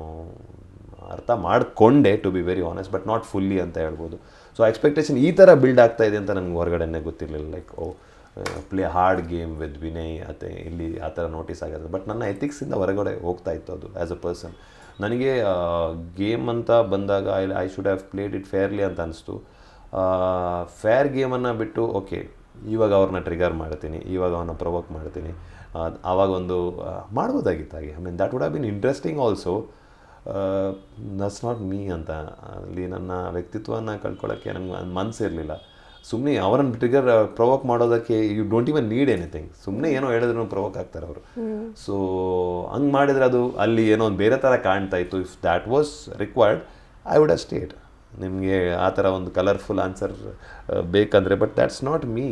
ಅರ್ಥ ಮಾಡಿಕೊಂಡೆ to be very honest but not fully ಅಂತ ಹೇಳ್ಬೋದು. ಸೊ ಎಕ್ಸ್ಪೆಕ್ಟೇಷನ್ ಈ ಥರ ಬಿಲ್ಡ್ ಆಗ್ತಾ ಇದೆ ಅಂತ ನನಗೆ ಹೊರಗಡೆನೇ ಗೊತ್ತಿರಲಿಲ್ಲ. Like oh play hard game with Vinay ಅತ್ತೆ. ಇಲ್ಲಿ ಆ ಥರ ನೋಟಿಸ್ ಆಗೋದು ಬಟ್ ನನ್ನ ಎಥಿಕ್ಸಿಂದ ಹೊರಗಡೆ ಹೋಗ್ತಾ ಇತ್ತು ಅದು ಆ್ಯಸ್ ಅ ಪರ್ಸನ್ ನನಗೆ ಗೇಮ್ ಅಂತ ಬಂದಾಗ I I should have played it fairly ಅಂತ ಅನಿಸ್ತು. ಫೇರ್ ಗೇಮನ್ನು ಬಿಟ್ಟು ಓಕೆ ಇವಾಗ ಅವ್ರನ್ನ ಟ್ರಿಗರ್ ಮಾಡ್ತೀನಿ, ಇವಾಗ ಅವನ್ನ ಪ್ರೊವೋಕ್ ಮಾಡ್ತೀನಿ. ಆವಾಗ ಒಂದು ಮಾಡ್ಬೋದಾಗಿತ್ತು ಹಾಗೆ. I mean that would have been interesting also that's not me ಅಂತ. ಅಲ್ಲಿ ನನ್ನ ವ್ಯಕ್ತಿತ್ವವನ್ನು ಕಳ್ಕೊಳ್ಳೋಕ್ಕೆ ನನಗೆ ಮನಸ್ಸಿರಲಿಲ್ಲ ಸುಮ್ಮನೆ ಅವರನ್ನು ಟ್ರಿಗರ್ ಪ್ರೊವೋಕ್ ಮಾಡೋದಕ್ಕೆ you don't even need anything ಸುಮ್ಮನೆ ಏನೋ ಹೇಳಿದ್ರು ಪ್ರೊವೋಕ್ ಆಗ್ತಾರೆ ಅವರು. ಸೊ ಹಂಗೆ ಮಾಡಿದರೆ ಅದು ಅಲ್ಲಿ ಏನೋ ಒಂದು ಬೇರೆ ಥರ ಕಾಣ್ತಾ ಇತ್ತು. If that was required I would a state ನಿಮಗೆ ಆ ಥರ ಒಂದು ಕಲರ್ಫುಲ್ ಆನ್ಸರ್ ಬೇಕಂದರೆ ಬಟ್ ದ್ಯಾಟ್ಸ್ ನಾಟ್ ಮೀ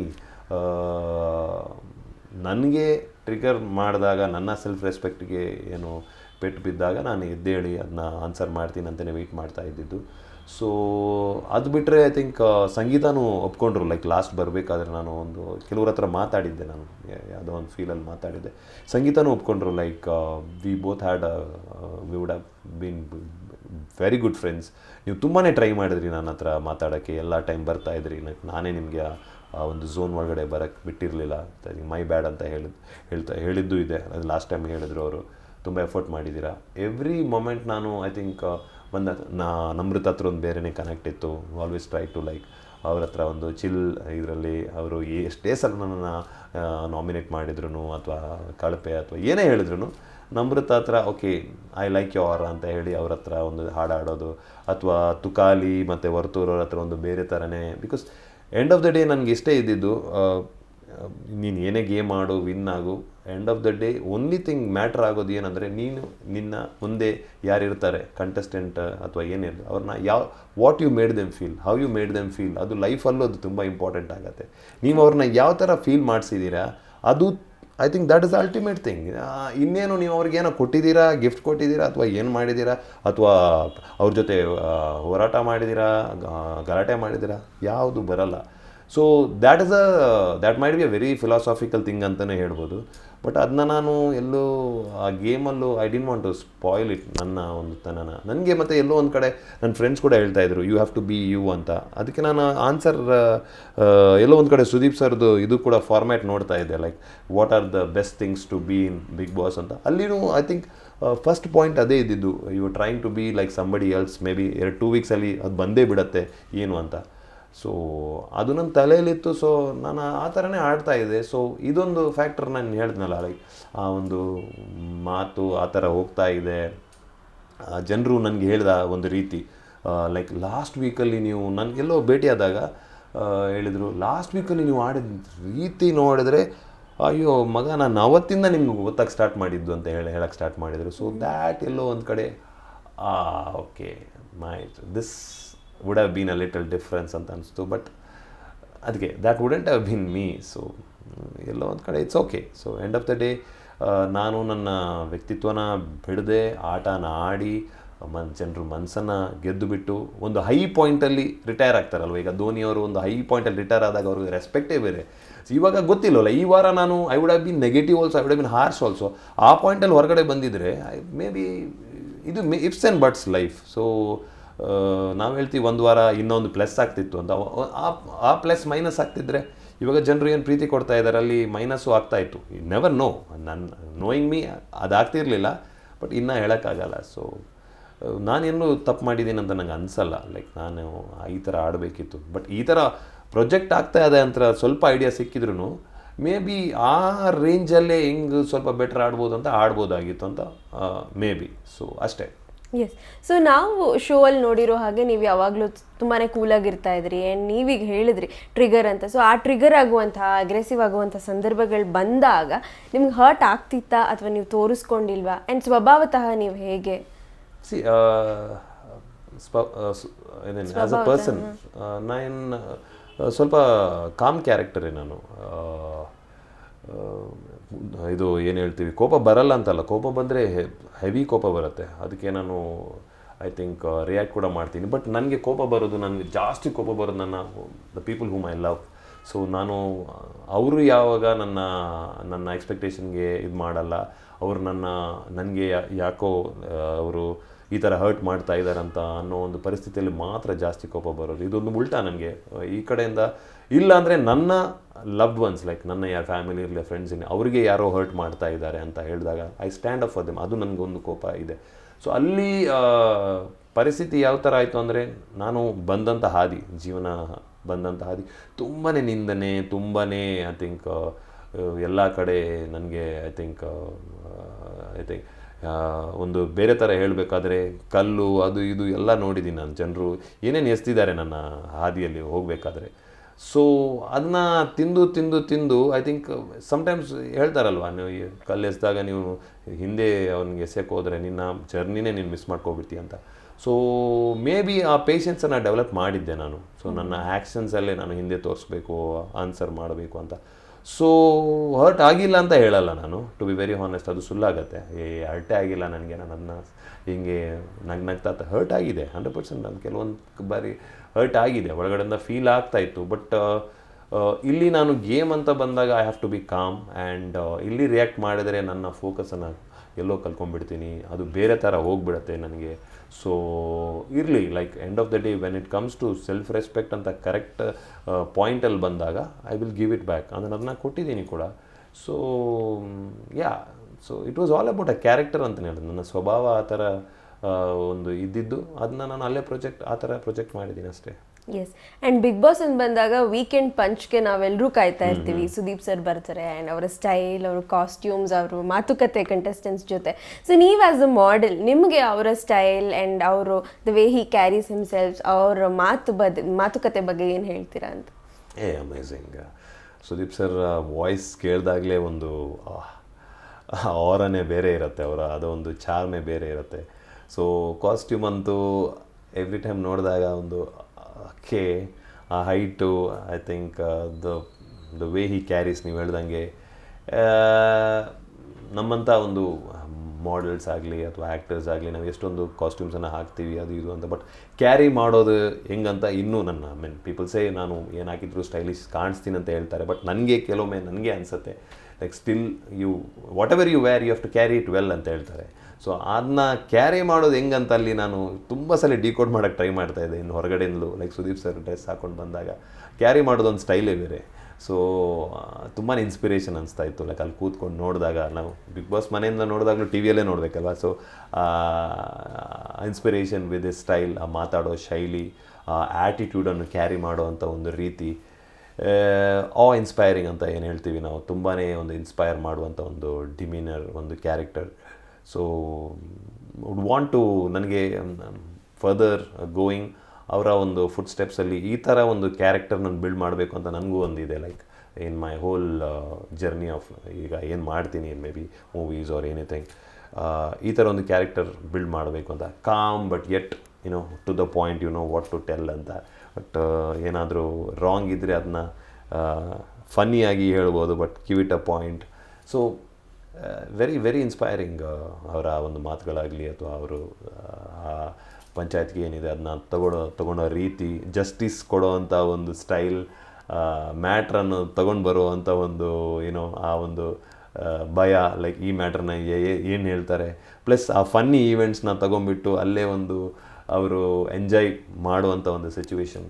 ನನಗೆ ಟ್ರಿಗರ್ ಮಾಡಿದಾಗ ನನ್ನ ಸೆಲ್ಫ್ ರೆಸ್ಪೆಕ್ಟ್ಗೆ ಏನು ಪೆಟ್ಟು ಬಿದ್ದಾಗ ನಾನು ಎದ್ದೇಳಿ ಅದನ್ನ ಆನ್ಸರ್ ಮಾಡ್ತೀನಿ ಅಂತಲೇ ವೆಯ್ಟ್ ಮಾಡ್ತಾ ಇದ್ದಿದ್ದು. ಸೊ ಅದು ಬಿಟ್ಟರೆ ಐ ಥಿಂಕ್ ಸಂಗೀತನೂ ಒಪ್ಕೊಂಡ್ರು. ಲೈಕ್ ಲಾಸ್ಟ್ ಬರಬೇಕಾದ್ರೆ ನಾನು ಒಂದು ಕೆಲವ್ರ ಹತ್ರ ಮಾತಾಡಿದ್ದೆ ನಾನು. ಯಾವುದೋ ಒಂದು ಫೀಲಲ್ಲಿ ಮಾತಾಡಿದ್ದೆ. ಸಂಗೀತನೂ ಒಪ್ಕೊಂಡ್ರು. Like we both had we would have been very good friends ನೀವು ತುಂಬಾ ಟ್ರೈ ಮಾಡಿದ್ರಿ ನನ್ನ ಹತ್ರ ಮಾತಾಡೋಕ್ಕೆ. ಎಲ್ಲ ಟೈಮ್ ಬರ್ತಾ ಇದ್ರಿ. ನಾನೇ ನಿಮಗೆ ಆ ಒಂದು ಝೋನ್ ಒಳಗಡೆ ಬರೋಕ್ಕೆ ಬಿಟ್ಟಿರಲಿಲ್ಲ. ಮೈ ಬ್ಯಾಡ್ ಅಂತ ಹೇಳಿದ್ ಹೇಳ್ತಾ, ಹೇಳಿದ್ದು ಇದೆ. ಅದು ಲಾಸ್ಟ್ ಟೈಮ್ ಹೇಳಿದ್ರು ಅವರು. ತುಂಬ ಎಫರ್ಟ್ ಮಾಡಿದ್ದೀರಾ. ಎವ್ರಿ ಮೊಮೆಂಟ್ ನಾನು ಐ ಥಿಂಕ್ ಬಂದ ನಾ, ನಮ್ರತ ಹತ್ರ ಒಂದು ಬೇರೆನೇ ಕನೆಕ್ಟ್ ಇತ್ತು. ಆಲ್ವೇಸ್ ಟ್ರೈ ಟು ಲೈಕ್ ಅವ್ರ ಹತ್ರ ಒಂದು ಚಿಲ್ ಇದರಲ್ಲಿ ಅವರು ಎಷ್ಟೇ ಸಲ ನನ್ನನ್ನು ನಾಮಿನೇಟ್ ಮಾಡಿದ್ರು ಅಥವಾ ಕಳಪೆ ಅಥವಾ ಏನೇ ಹೇಳಿದ್ರು ನಮ್ರತ ಹತ್ರ okay I like you are ಅಂತ ಹೇಳಿ ಅವ್ರ ಹತ್ರ ಒಂದು ಹಾಡು ಹಾಡೋದು ಅಥವಾ ತುಕಾಲಿ ಮತ್ತು ವರ್ತೂರವ್ರ ಹತ್ರ ಒಂದು ಬೇರೆ ಥರನೇ because end of the day ನನಗೆ ಇಷ್ಟೇ ಇದ್ದಿದ್ದು ನೀನು ಏನೇ ಗೇಮ್ ಆಡು ವಿನ್ ಆಗು end of the day only thing matter ಆಗೋದು ಏನಂದರೆ ನೀನು ನಿನ್ನ ಮುಂದೆ ಯಾರಿರ್ತಾರೆ ಕಂಟೆಸ್ಟೆಂಟ್ ಅಥವಾ ಏನಿಲ್ಲ ಅವ್ರನ್ನ ಯಾವ what you made them feel how you made them feel ಅದು ಲೈಫಲ್ಲೂ ಅದು ತುಂಬ ಇಂಪಾರ್ಟೆಂಟ್ ಆಗುತ್ತೆ. ನೀವು ಅವ್ರನ್ನ ಯಾವ ಥರ ಫೀಲ್ ಮಾಡಿಸಿದ್ದೀರಾ ಅದು I think that is ultimate thing ಇನ್ನೇನು ನೀವು ಅವ್ರಿಗೆ ಏನೋ ಕೊಟ್ಟಿದ್ದೀರಾ ಗಿಫ್ಟ್ ಕೊಟ್ಟಿದ್ದೀರಾ ಅಥವಾ ಏನು ಮಾಡಿದ್ದೀರಾ ಅಥವಾ ಅವ್ರ ಜೊತೆ ಹೋರಾಟ ಮಾಡಿದ್ದೀರಾ ಗಲಾಟೆ ಮಾಡಿದ್ದೀರಾ ಯಾವುದು ಬರಲ್ಲ. So that is a that might be a very philosophical thing ಅಂತಲೇ ಹೇಳ್ಬೋದು. ಬಟ್ ಅದನ್ನ ನಾನು ಎಲ್ಲೂ ಆ ಗೇಮಲ್ಲೂ I didn't want to spoil it ನನ್ನ ಒಂದು ತನನ. ನನಗೆ ಮತ್ತು ಎಲ್ಲೋ ಒಂದು ಕಡೆ ನನ್ನ ಫ್ರೆಂಡ್ಸ್ ಕೂಡ ಹೇಳ್ತಾ ಇದ್ರು you have to be you ಅಂತ. ಅದಕ್ಕೆ ನಾನು ಆನ್ಸರ್ ಎಲ್ಲೋ ಒಂದು ಕಡೆ ಸುದೀಪ್ ಸರ್ದು ಇದು ಕೂಡ ಫಾರ್ಮ್ಯಾಟ್ ನೋಡ್ತಾ ಇದ್ದೆ like what are the best things to be in Bigg Boss ಅಂತ. ಅಲ್ಲಿನೂ ಐ ಥಿಂಕ್ ಫಸ್ಟ್ ಪಾಯಿಂಟ್ ಅದೇ ಇದ್ದಿದ್ದು you trying to be like somebody else maybe ಎರಡು ಟೂ ವೀಕ್ಸಲ್ಲಿ ಅದು ಬಂದೇ ಬಿಡತ್ತೆ, ಏನು ಅಂತ. ಸೊ ಅದು ನನ್ನ ತಲೆಯಲ್ಲಿತ್ತು. ಸೊ ನಾನು ಆ ಥರನೇ ಆಡ್ತಾ ಇದ್ದೆ. ಸೊ ಇದೊಂದು ಫ್ಯಾಕ್ಟರ್ ನಾನು ಹೇಳಿದ್ನಲ್ಲ ಲೈಕ್ ಆ ಒಂದು ಮಾತು ಆ ಥರ ಹೋಗ್ತಾ ಇದೆ. ಜನರು ನನಗೆ ಹೇಳಿದ ಒಂದು ರೀತಿ ಲೈಕ್ ಲಾಸ್ಟ್ ವೀಕಲ್ಲಿ ನೀವು ನನಗೆಲ್ಲೋ ಭೇಟಿಯಾದಾಗ ಹೇಳಿದರು ಲಾಸ್ಟ್ ವೀಕಲ್ಲಿ ನೀವು ಆಡಿದ ರೀತಿ ನೋಡಿದ್ರೆ, ಅಯ್ಯೋ, ಮಗ, ನಾನು ಅವತ್ತಿಂದ ನಿಮ್ಗೆ ಗೊತ್ತಾಗಿ ಸ್ಟಾರ್ಟ್ ಮಾಡಿದ್ದು ಅಂತ ಹೇಳಿ ಹೇಳಕ್ಕೆ ಸ್ಟಾರ್ಟ್ ಮಾಡಿದರು. ಸೊ ದ್ಯಾಟ್ ಎಲ್ಲೋ ಒಂದು ಕಡೆ okay my this would have been a little difference ಅಂತ ಅನಿಸ್ತು ಬಟ್ ಅದಕ್ಕೆ that wouldn't have been me so ಎಲ್ಲೋ ಒಂದು ಕಡೆ it's okay so end of the day ನಾನು ನನ್ನ ವ್ಯಕ್ತಿತ್ವನ ಬಿಡದೆ, ಆಟನ ಆಡಿ, ಮನ್, ಜನರು ಮನಸ್ಸನ್ನು ಗೆದ್ದು ಬಿಟ್ಟು ಒಂದು ಹೈ ಪಾಯಿಂಟಲ್ಲಿ ರಿಟೈರ್ ಆಗ್ತಾರಲ್ವ? ಈಗ ಧೋನಿಯವರು ಒಂದು ಹೈ ಪಾಯಿಂಟಲ್ಲಿ ರಿಟೈರ್ ಆದಾಗ ಅವ್ರಿಗೆ ರೆಸ್ಪೆಕ್ಟೇ ಬೇರೆ. ಸೊ ಇವಾಗ ಗೊತ್ತಿಲ್ಲವಲ್ಲ, ಈ ವಾರ ನಾನು I would have been negative also I would have been harsh also ಆ ಪಾಯಿಂಟಲ್ಲಿ ಹೊರಗಡೆ ಬಂದಿದ್ದರೆ ಐ ಮೇ ಬಿ ಇದು it's and buts life so ನಾವು ಹೇಳ್ತೀವಿ ಒಂದು ವಾರ ಇನ್ನೊಂದು ಪ್ಲಸ್ ಆಗ್ತಿತ್ತು ಅಂತ. ಆ ಪ್ಲಸ್ ಮೈನಸ್ ಆಗ್ತಿದ್ರೆ ಇವಾಗ ಜನರು ಏನು ಪ್ರೀತಿ ಕೊಡ್ತಾ ಇದ್ದಾರೆ ಅಲ್ಲಿ ಮೈನಸ್ಸು ಆಗ್ತಾ ಇತ್ತು. ನೆವರ್ ನೋ ನನ್ನ ನೋಯಿಂಗ್ ಮೀ ಅದಾಗ್ತಿರ್ಲಿಲ್ಲ ಬಟ್ ಇನ್ನೂ ಹೇಳೋಕ್ಕಾಗಲ್ಲ. ಸೊ ನಾನೇನು ತಪ್ಪು ಮಾಡಿದ್ದೀನಿ ಅಂತ ನಂಗೆ ಅನಿಸಲ್ಲ. ಲೈಕ್ ನಾನು ಈ ಥರ ಆಡಬೇಕಿತ್ತು. ಬಟ್ ಈ ಥರ ಪ್ರೊಜೆಕ್ಟ್ ಆಗ್ತಾ ಇದೆ ಅಂತ ಸ್ವಲ್ಪ ಐಡಿಯಾ ಸಿಕ್ಕಿದ್ರು ಮೇ ಬಿ ಆ ರೇಂಜಲ್ಲೇ ಹೆಂಗೆ ಸ್ವಲ್ಪ ಬೆಟರ್ ಆಡ್ಬೋದು ಅಂತ ಆಡ್ಬೋದಾಗಿತ್ತು ಅಂತ ಮೇ ಬಿ ಸೊ ಅಷ್ಟೇ. ಎಸ್ ಸೊ ನಾವು ಶೋ ಅಲ್ಲಿ ನೋಡಿರೋ ಹಾಗೆ ನೀವು ಯಾವಾಗಲೂ ತುಂಬಾ ಕೂಲಾಗಿರ್ತಾ ಇದ್ರಿ. ಆ್ಯಂಡ್ ನೀವೀಗ ಹೇಳಿದ್ರಿ ಟ್ರಿಗರ್ ಅಂತ. ಸೊ ಆ ಟ್ರಿಗರ್ ಆಗುವಂತಹ ಅಗ್ರೆಸಿವ್ ಆಗುವಂಥ ಸಂದರ್ಭಗಳು ಬಂದಾಗ ನಿಮ್ಗೆ ಹರ್ಟ್ ಆಗ್ತಿತ್ತಾ? ಅಥವಾ ನೀವು ತೋರಿಸ್ಕೊಂಡಿಲ್ವಾ? ಆ್ಯಂಡ್ ಸ್ವಭಾವತಃ ನೀವು ಹೇಗೆ? ಸಿ ಅ ಪರ್ಸನ್ ನಾನು ಸ್ವಲ್ಪ ಕಾಮ್ ಕ್ಯಾರೆಕ್ಟರೇ ನಾನು. ಇದು ಏನು ಹೇಳ್ತೀವಿ, ಕೋಪ ಬರಲ್ಲ ಅಂತಲ್ಲ, ಕೋಪ ಬಂದರೆ ಹೆವಿ ಕೋಪ ಬರುತ್ತೆ. ಅದಕ್ಕೆ ನಾನು ಐ ಥಿಂಕ್ ರಿಯಾಕ್ಟ್ ಕೂಡ ಮಾಡ್ತೀನಿ. ಬಟ್ ನನಗೆ ಕೋಪ ಬರೋದು, ನನಗೆ ಜಾಸ್ತಿ ಕೋಪ ಬರೋದು ನನ್ನ the people whom I love so ನಾನು, ಅವರು ಯಾವಾಗ ನನ್ನ ನನ್ನ ಎಕ್ಸ್ಪೆಕ್ಟೇಷನ್ಗೆ ಇದು ಮಾಡಲ್ಲ, ಅವರು ನನ್ನ, ನನಗೆ ಯಾಕೋ ಅವರು ಈ ಥರ ಹರ್ಟ್ ಮಾಡ್ತಾ ಇದ್ದಾರಂತ ಅನ್ನೋ ಒಂದು ಪರಿಸ್ಥಿತಿಯಲ್ಲಿ ಮಾತ್ರ ಜಾಸ್ತಿ ಕೋಪ ಬರೋದು. ಇದೊಂದು ಉಲ್ಟಾ ನನಗೆ. ಈ ಕಡೆಯಿಂದ ಇಲ್ಲ ಅಂದರೆ ನನ್ನ ಲವ್ಡ್ ಒನ್ಸ್ ಲೈಕ್ ನನ್ನ ಯಾರ ಫ್ಯಾಮಿಲಿ ಇರಲಿ ಫ್ರೆಂಡ್ಸ್ ಇರಲಿ, ಅವರಿಗೆ ಯಾರೋ ಹರ್ಟ್ ಮಾಡ್ತಾ ಇದ್ದಾರೆ ಅಂತ ಹೇಳಿದಾಗ I stand up for them ಅದು ನನಗೊಂದು ಕೋಪ ಇದೆ. ಸೊ ಅಲ್ಲಿ ಪರಿಸ್ಥಿತಿ ಯಾವ ಥರ ಆಯಿತು ಅಂದರೆ, ನಾನು ಬಂದಂಥ ಹಾದಿ, ಜೀವನ ಬಂದಂಥ ಹಾದಿ ತುಂಬಾ ನಿಂದನೆ ತುಂಬಾ ಐ ಥಿಂಕ್ ಎಲ್ಲ ಕಡೆ ನನಗೆ ಐ ಥಿಂಕ್ ಐ ಥಿಂಕ್ ಒಂದು ಬೇರೆ ಥರ ಹೇಳಬೇಕಾದ್ರೆ, ಕಲ್ಲು, ಅದು, ಇದು ಎಲ್ಲ ನೋಡಿದ್ದೀನಿ ನಾನು. ಜನರು ಏನೇನು ಎಸ್ತಿದ್ದಾರೆ ನನ್ನ ಹಾದಿಯಲ್ಲಿ ಹೋಗಬೇಕಾದ್ರೆ. ಸೊ ಅದನ್ನ ತಿಂದು ತಿಂದು ತಿಂದು ಐ ಥಿಂಕ್ ಸಮ್ಟೈಮ್ಸ್ ಹೇಳ್ತಾರಲ್ವ ನೀವು ಕಲ್ಲೆಸ್ದಾಗ ಕಲ್ಲು ಎಸ್ದಾಗ ನೀವು ಹಿಂದೆ ಅವ್ನಿಗೆ ಎಸೆಕ್ ಹೋದರೆ ನಿನ್ನ ಜರ್ನಿನೇ ನೀನು ಮಿಸ್ ಮಾಡ್ಕೊಬಿಡ್ತೀಯ ಅಂತ. ಸೊ ಮೇ ಬಿ ಆ ಪೇಷನ್ಸನ್ನು ಡೆವಲಪ್ ಮಾಡಿದ್ದೆ ನಾನು. ಸೊ ನನ್ನ ಆ್ಯಕ್ಷನ್ಸಲ್ಲೇ ನಾನು ಹಿಂದೆ ತೋರಿಸ್ಬೇಕು ಆನ್ಸರ್ ಮಾಡಬೇಕು ಅಂತ. ಸೊ ಹರ್ಟ್ ಆಗಿಲ್ಲ ಅಂತ ಹೇಳಲ್ಲ ನಾನು. ಟು ಬಿ ವೆರಿ ಹಾನೆಸ್ಟ್ ಅದು ಸುಳ್ಳಾಗತ್ತೆ. ಏ ಹರ್ಟೇ ಆಗಿಲ್ಲ ನನಗೆ ನಾನು ಅದನ್ನ ಹಿಂಗೆ ನಂಗೆ ನಗ್ತಾ ಹರ್ಟ್ ಆಗಿದೆ ಹಂಡ್ರೆಡ್ ಪರ್ಸೆಂಟ್ ನಾನು ಕೆಲವೊಂದು ಬಾರಿ ಹರ್ಟ್ ಆಗಿದೆ, ಒಳಗಡೆಯಿಂದ ಫೀಲ್ ಆಗ್ತಾ ಇತ್ತು. ಬಟ್ ಇಲ್ಲಿ ನಾನು ಗೇಮ್ ಅಂತ ಬಂದಾಗ I have to be calm and ಇಲ್ಲಿ ರಿಯಾಕ್ಟ್ ಮಾಡಿದರೆ ನನ್ನ ಫೋಕಸನ್ನು ಎಲ್ಲೋ ಕಲ್ಕೊಂಡ್ಬಿಡ್ತೀನಿ ಅದು ಬೇರೆ ಥರ ಹೋಗ್ಬಿಡತ್ತೆ ನನಗೆ. ಸೊ ಇರಲಿ like end of the day when it comes to self respect ಅಂತ ಕರೆಕ್ಟ್ ಪಾಯಿಂಟಲ್ಲಿ ಬಂದಾಗ I will give it back ಅಂದರೆ ಅದನ್ನ ಕೊಟ್ಟಿದ್ದೀನಿ ಕೂಡ. So yeah so it was all about a character ಅಂತಲೇ ಹೇಳೋದು ನನ್ನ ಸ್ವಭಾವ ಆ ಥರ ಒಂದು ಇದ್ದಿದ್ದು. ಅದನ್ನ ನಾನು ಅಲ್ಲೇ ಪ್ರೊಜೆಕ್ಟ್ ಆ ಥರ ಪ್ರೊಜೆಕ್ಟ್ ಮಾಡಿದ್ದೀನಿ ಅಷ್ಟೇ. ಎಸ್ ಆ್ಯಂಡ್ ಬಿಗ್ ಬಾಸ್ ಅಂತ ಬಂದಾಗ ವೀಕೆಂಡ್ ಪಂಚ್ಗೆ ನಾವೆಲ್ಲರೂ ಕಾಯ್ತಾ ಇರ್ತೀವಿ. ಸುದೀಪ್ ಸರ್ ಬರ್ತಾರೆ ಆ್ಯಂಡ್ ಅವರ ಸ್ಟೈಲ್ ಅವ್ರ ಕಾಸ್ಟ್ಯೂಮ್ಸ್ ಅವರು ಮಾತುಕತೆ ಕಂಟೆಸ್ಟೆಂಟ್ಸ್ ಜೊತೆ. ಸೊ ನೀವು ಆ್ಯಸ್ ಅ ಮಾಡೆಲ್ ನಿಮಗೆ ಅವರ ಸ್ಟೈಲ್ ಆ್ಯಂಡ್ ಅವರು the way he carries himselfs ಅವರ ಮಾತು ಬದ್ ಮಾತುಕತೆ ಬಗ್ಗೆ ಏನು ಹೇಳ್ತೀರಾ ಅಂತ? ಏ ಅಮೇಝಿಂಗ್ ಸುದೀಪ್ ಸರ್ ವಾಯ್ಸ್ ಕೇಳಿದಾಗಲೇ ಒಂದು ಅವರನೇ ಬೇರೆ ಇರುತ್ತೆ, ಅವರ ಅದೊಂದು ಚಾರ್ಮೆ ಬೇರೆ ಇರುತ್ತೆ. ಸೊ ಕಾಸ್ಟ್ಯೂಮ್ ಅಂತೂ ಎವ್ರಿ ಟೈಮ್ ನೋಡಿದಾಗ ಒಂದು ಕೆ, ಆ height I think the the way he carries ನೀವು ಹೇಳ್ದಂಗೆ ನಮ್ಮಂಥ ಒಂದು ಮಾಡೆಲ್ಸ್ ಆಗಲಿ ಅಥವಾ ಆ್ಯಕ್ಟರ್ಸ್ ಆಗಲಿ ನಾವು ಎಷ್ಟೊಂದು ಕಾಸ್ಟ್ಯೂಮ್ಸನ್ನು ಹಾಕ್ತೀವಿ, ಅದು ಇದು ಅಂತ. ಬಟ್ ಕ್ಯಾರಿ ಮಾಡೋದು ಹೆಂಗಂತ ಇನ್ನೂ ನನ್ನ ಮೀನ್ ಪೀಪಲ್ಸೇ ನಾನು ಏನು ಹಾಕಿದ್ರು ಸ್ಟೈಲಿಶ್ ಕಾಣಿಸ್ತೀನಿ ಅಂತ ಹೇಳ್ತಾರೆ. ಬಟ್ ನನಗೆ ಕೆಲವೊಮ್ಮೆ ನನಗೆ ಅನಿಸುತ್ತೆ. Like still you whatever you wear you have to carry it well ಅಂತ ಹೇಳ್ತಾರೆ. ಸೊ ಅದನ್ನ ಕ್ಯಾರಿ ಮಾಡೋದು ಹೆಂಗಂತ ಅಲ್ಲಿ ನಾನು ತುಂಬ ಸಲ ಡಿಕೋಡ್ ಮಾಡೋಕ್ಕೆ ಟ್ರೈ ಮಾಡ್ತಾ ಇದ್ದೆ ಇನ್ನು ಹೊರಗಡೆಯಿಂದಲೂ. ಲೈಕ್ ಸುದೀಪ್ ಸರ್ ಡ್ರೆಸ್ ಹಾಕೊಂಡು ಬಂದಾಗ ಕ್ಯಾರಿ ಮಾಡೋದೊಂದು ಸ್ಟೈಲೇ ಬೇರೆ. ಸೊ ತುಂಬಾ ಇನ್ಸ್ಪಿರೇಷನ್ ಅನಿಸ್ತಾ ಇತ್ತು. ಲೈಕ್ ಅಲ್ಲಿ ಕೂತ್ಕೊಂಡು ನೋಡಿದಾಗ, ನಾವು ಬಿಗ್ ಬಾಸ್ ಮನೆಯಿಂದ ನೋಡಿದಾಗಲೂ ಟಿ ವಿಯಲ್ಲೇ ನೋಡಬೇಕಲ್ವ? So inspiration with a style ಆ ಮಾತಾಡೋ ಶೈಲಿ, ಆ ಆ್ಯಟಿಟ್ಯೂಡನ್ನು ಕ್ಯಾರಿ ಮಾಡುವಂಥ ಒಂದು ರೀತಿ. ಆ ಇನ್ಸ್ಪೈರಿಂಗ್ ಅಂತ ಏನು ಹೇಳ್ತೀವಿ ನಾವು? ತುಂಬಾ ಒಂದು ಇನ್ಸ್ಪೈರ್ ಮಾಡುವಂಥ ಒಂದು ಡಿಮಿನರ್ ಒಂದು character so would want to ನನಗೆ ಫರ್ದರ್ ಗೋಯಿಂಗ್ ಅವರ ಒಂದು ಫುಡ್ ಸ್ಟೆಪ್ಸಲ್ಲಿ ಈ ಥರ ಒಂದು ಕ್ಯಾರೆಕ್ಟರ್ ನಾನು ಬಿಲ್ಡ್ ಮಾಡಬೇಕು ಅಂತ ನನಗೂ ಒಂದಿದೆ. Like in my whole journey of ಈಗ ಏನು ಮಾಡ್ತೀನಿ maybe movies or anything ಈ ಥರ ಒಂದು ಕ್ಯಾರೆಕ್ಟರ್ ಬಿಲ್ಡ್ ಮಾಡಬೇಕು ಅಂತ. Calm but at you know to the point you know what to tell ಅಂತ. ಬಟ್ ಏನಾದರೂ ರಾಂಗ್ ಇದ್ದರೆ ಅದನ್ನ ಫನ್ನಿಯಾಗಿ ಹೇಳ್ಬೋದು but give it a point so very very inspiring ಅವರ ಒಂದು ಮಾತುಗಳಾಗಲಿ ಅಥವಾ ಅವರು, ಆ ಪಂಚಾಯತ್ಗೆ ಏನಿದೆ ಅದನ್ನ ತಗೊಳ್ಳೋ ತಗೊಳ್ಳೋ ರೀತಿ ಜಸ್ಟಿಸ್ ಕೊಡೋವಂಥ ಒಂದು ಸ್ಟೈಲ್ ಮ್ಯಾಟ್ರನ್ನು ತಗೊಂಡು ಬರುವಂಥ ಒಂದು ಏನೋ ಆ ಒಂದು ಭಯ ಲೈಕ್ ಈ ಮ್ಯಾಟ್ರನ್ನ ಏನು ಹೇಳ್ತಾರೆ? ಪ್ಲಸ್ ಆ ಫನ್ನಿ ಈವೆಂಟ್ಸ್ನ ತಗೊಂಡ್ಬಿಟ್ಟು ಅಲ್ಲೇ ಒಂದು ಅವರು ಎಂಜಾಯ್ ಮಾಡುವಂಥ ಒಂದು ಸಿಚುವೇಶನ್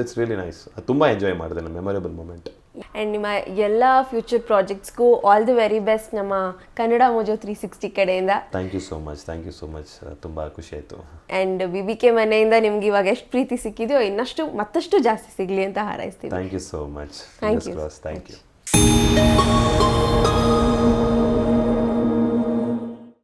ಇಟ್ಸ್ ರಿಯಲಿ ನೈಸ್ ತುಂಬ ಎಂಜಾಯ್ ಮಾಡಿದೆ ನಮ್ಮ ಮೆಮೊರೇಬಲ್ ಮೂಮೆಂಟ್ ಆ್ಯಂಡ್ ನಿಮ್ಮ ಎಲ್ಲ ಫ್ಯೂಚರ್ ಪ್ರಾಜೆಕ್ಟ್ಸ್ಗೂ ಆಲ್ ದಿ ವೆರಿ ಬೆಸ್ಟ್ ನಮ್ಮ ಕನ್ನಡ ಮೋಜೋ ತ್ರೀ ಸಿಕ್ಸ್ಟಿ ಕಡೆಯಿಂದ. Thank you so much thank you so much ತುಂಬ ಖುಷಿ ಆಯಿತು. ಆ್ಯಂಡ್ ವಿ ವಿ ಕೆ ಮನೆಯಿಂದ ನಿಮ್ಗೆ ಇವಾಗ ಎಷ್ಟು ಪ್ರೀತಿ ಸಿಕ್ಕಿದೆಯೋ ಇನ್ನಷ್ಟು ಮತ್ತಷ್ಟು ಜಾಸ್ತಿ ಸಿಗಲಿ ಅಂತ ಹಾರೈಸ್ತೀವಿ. Thank you so much thank you thank you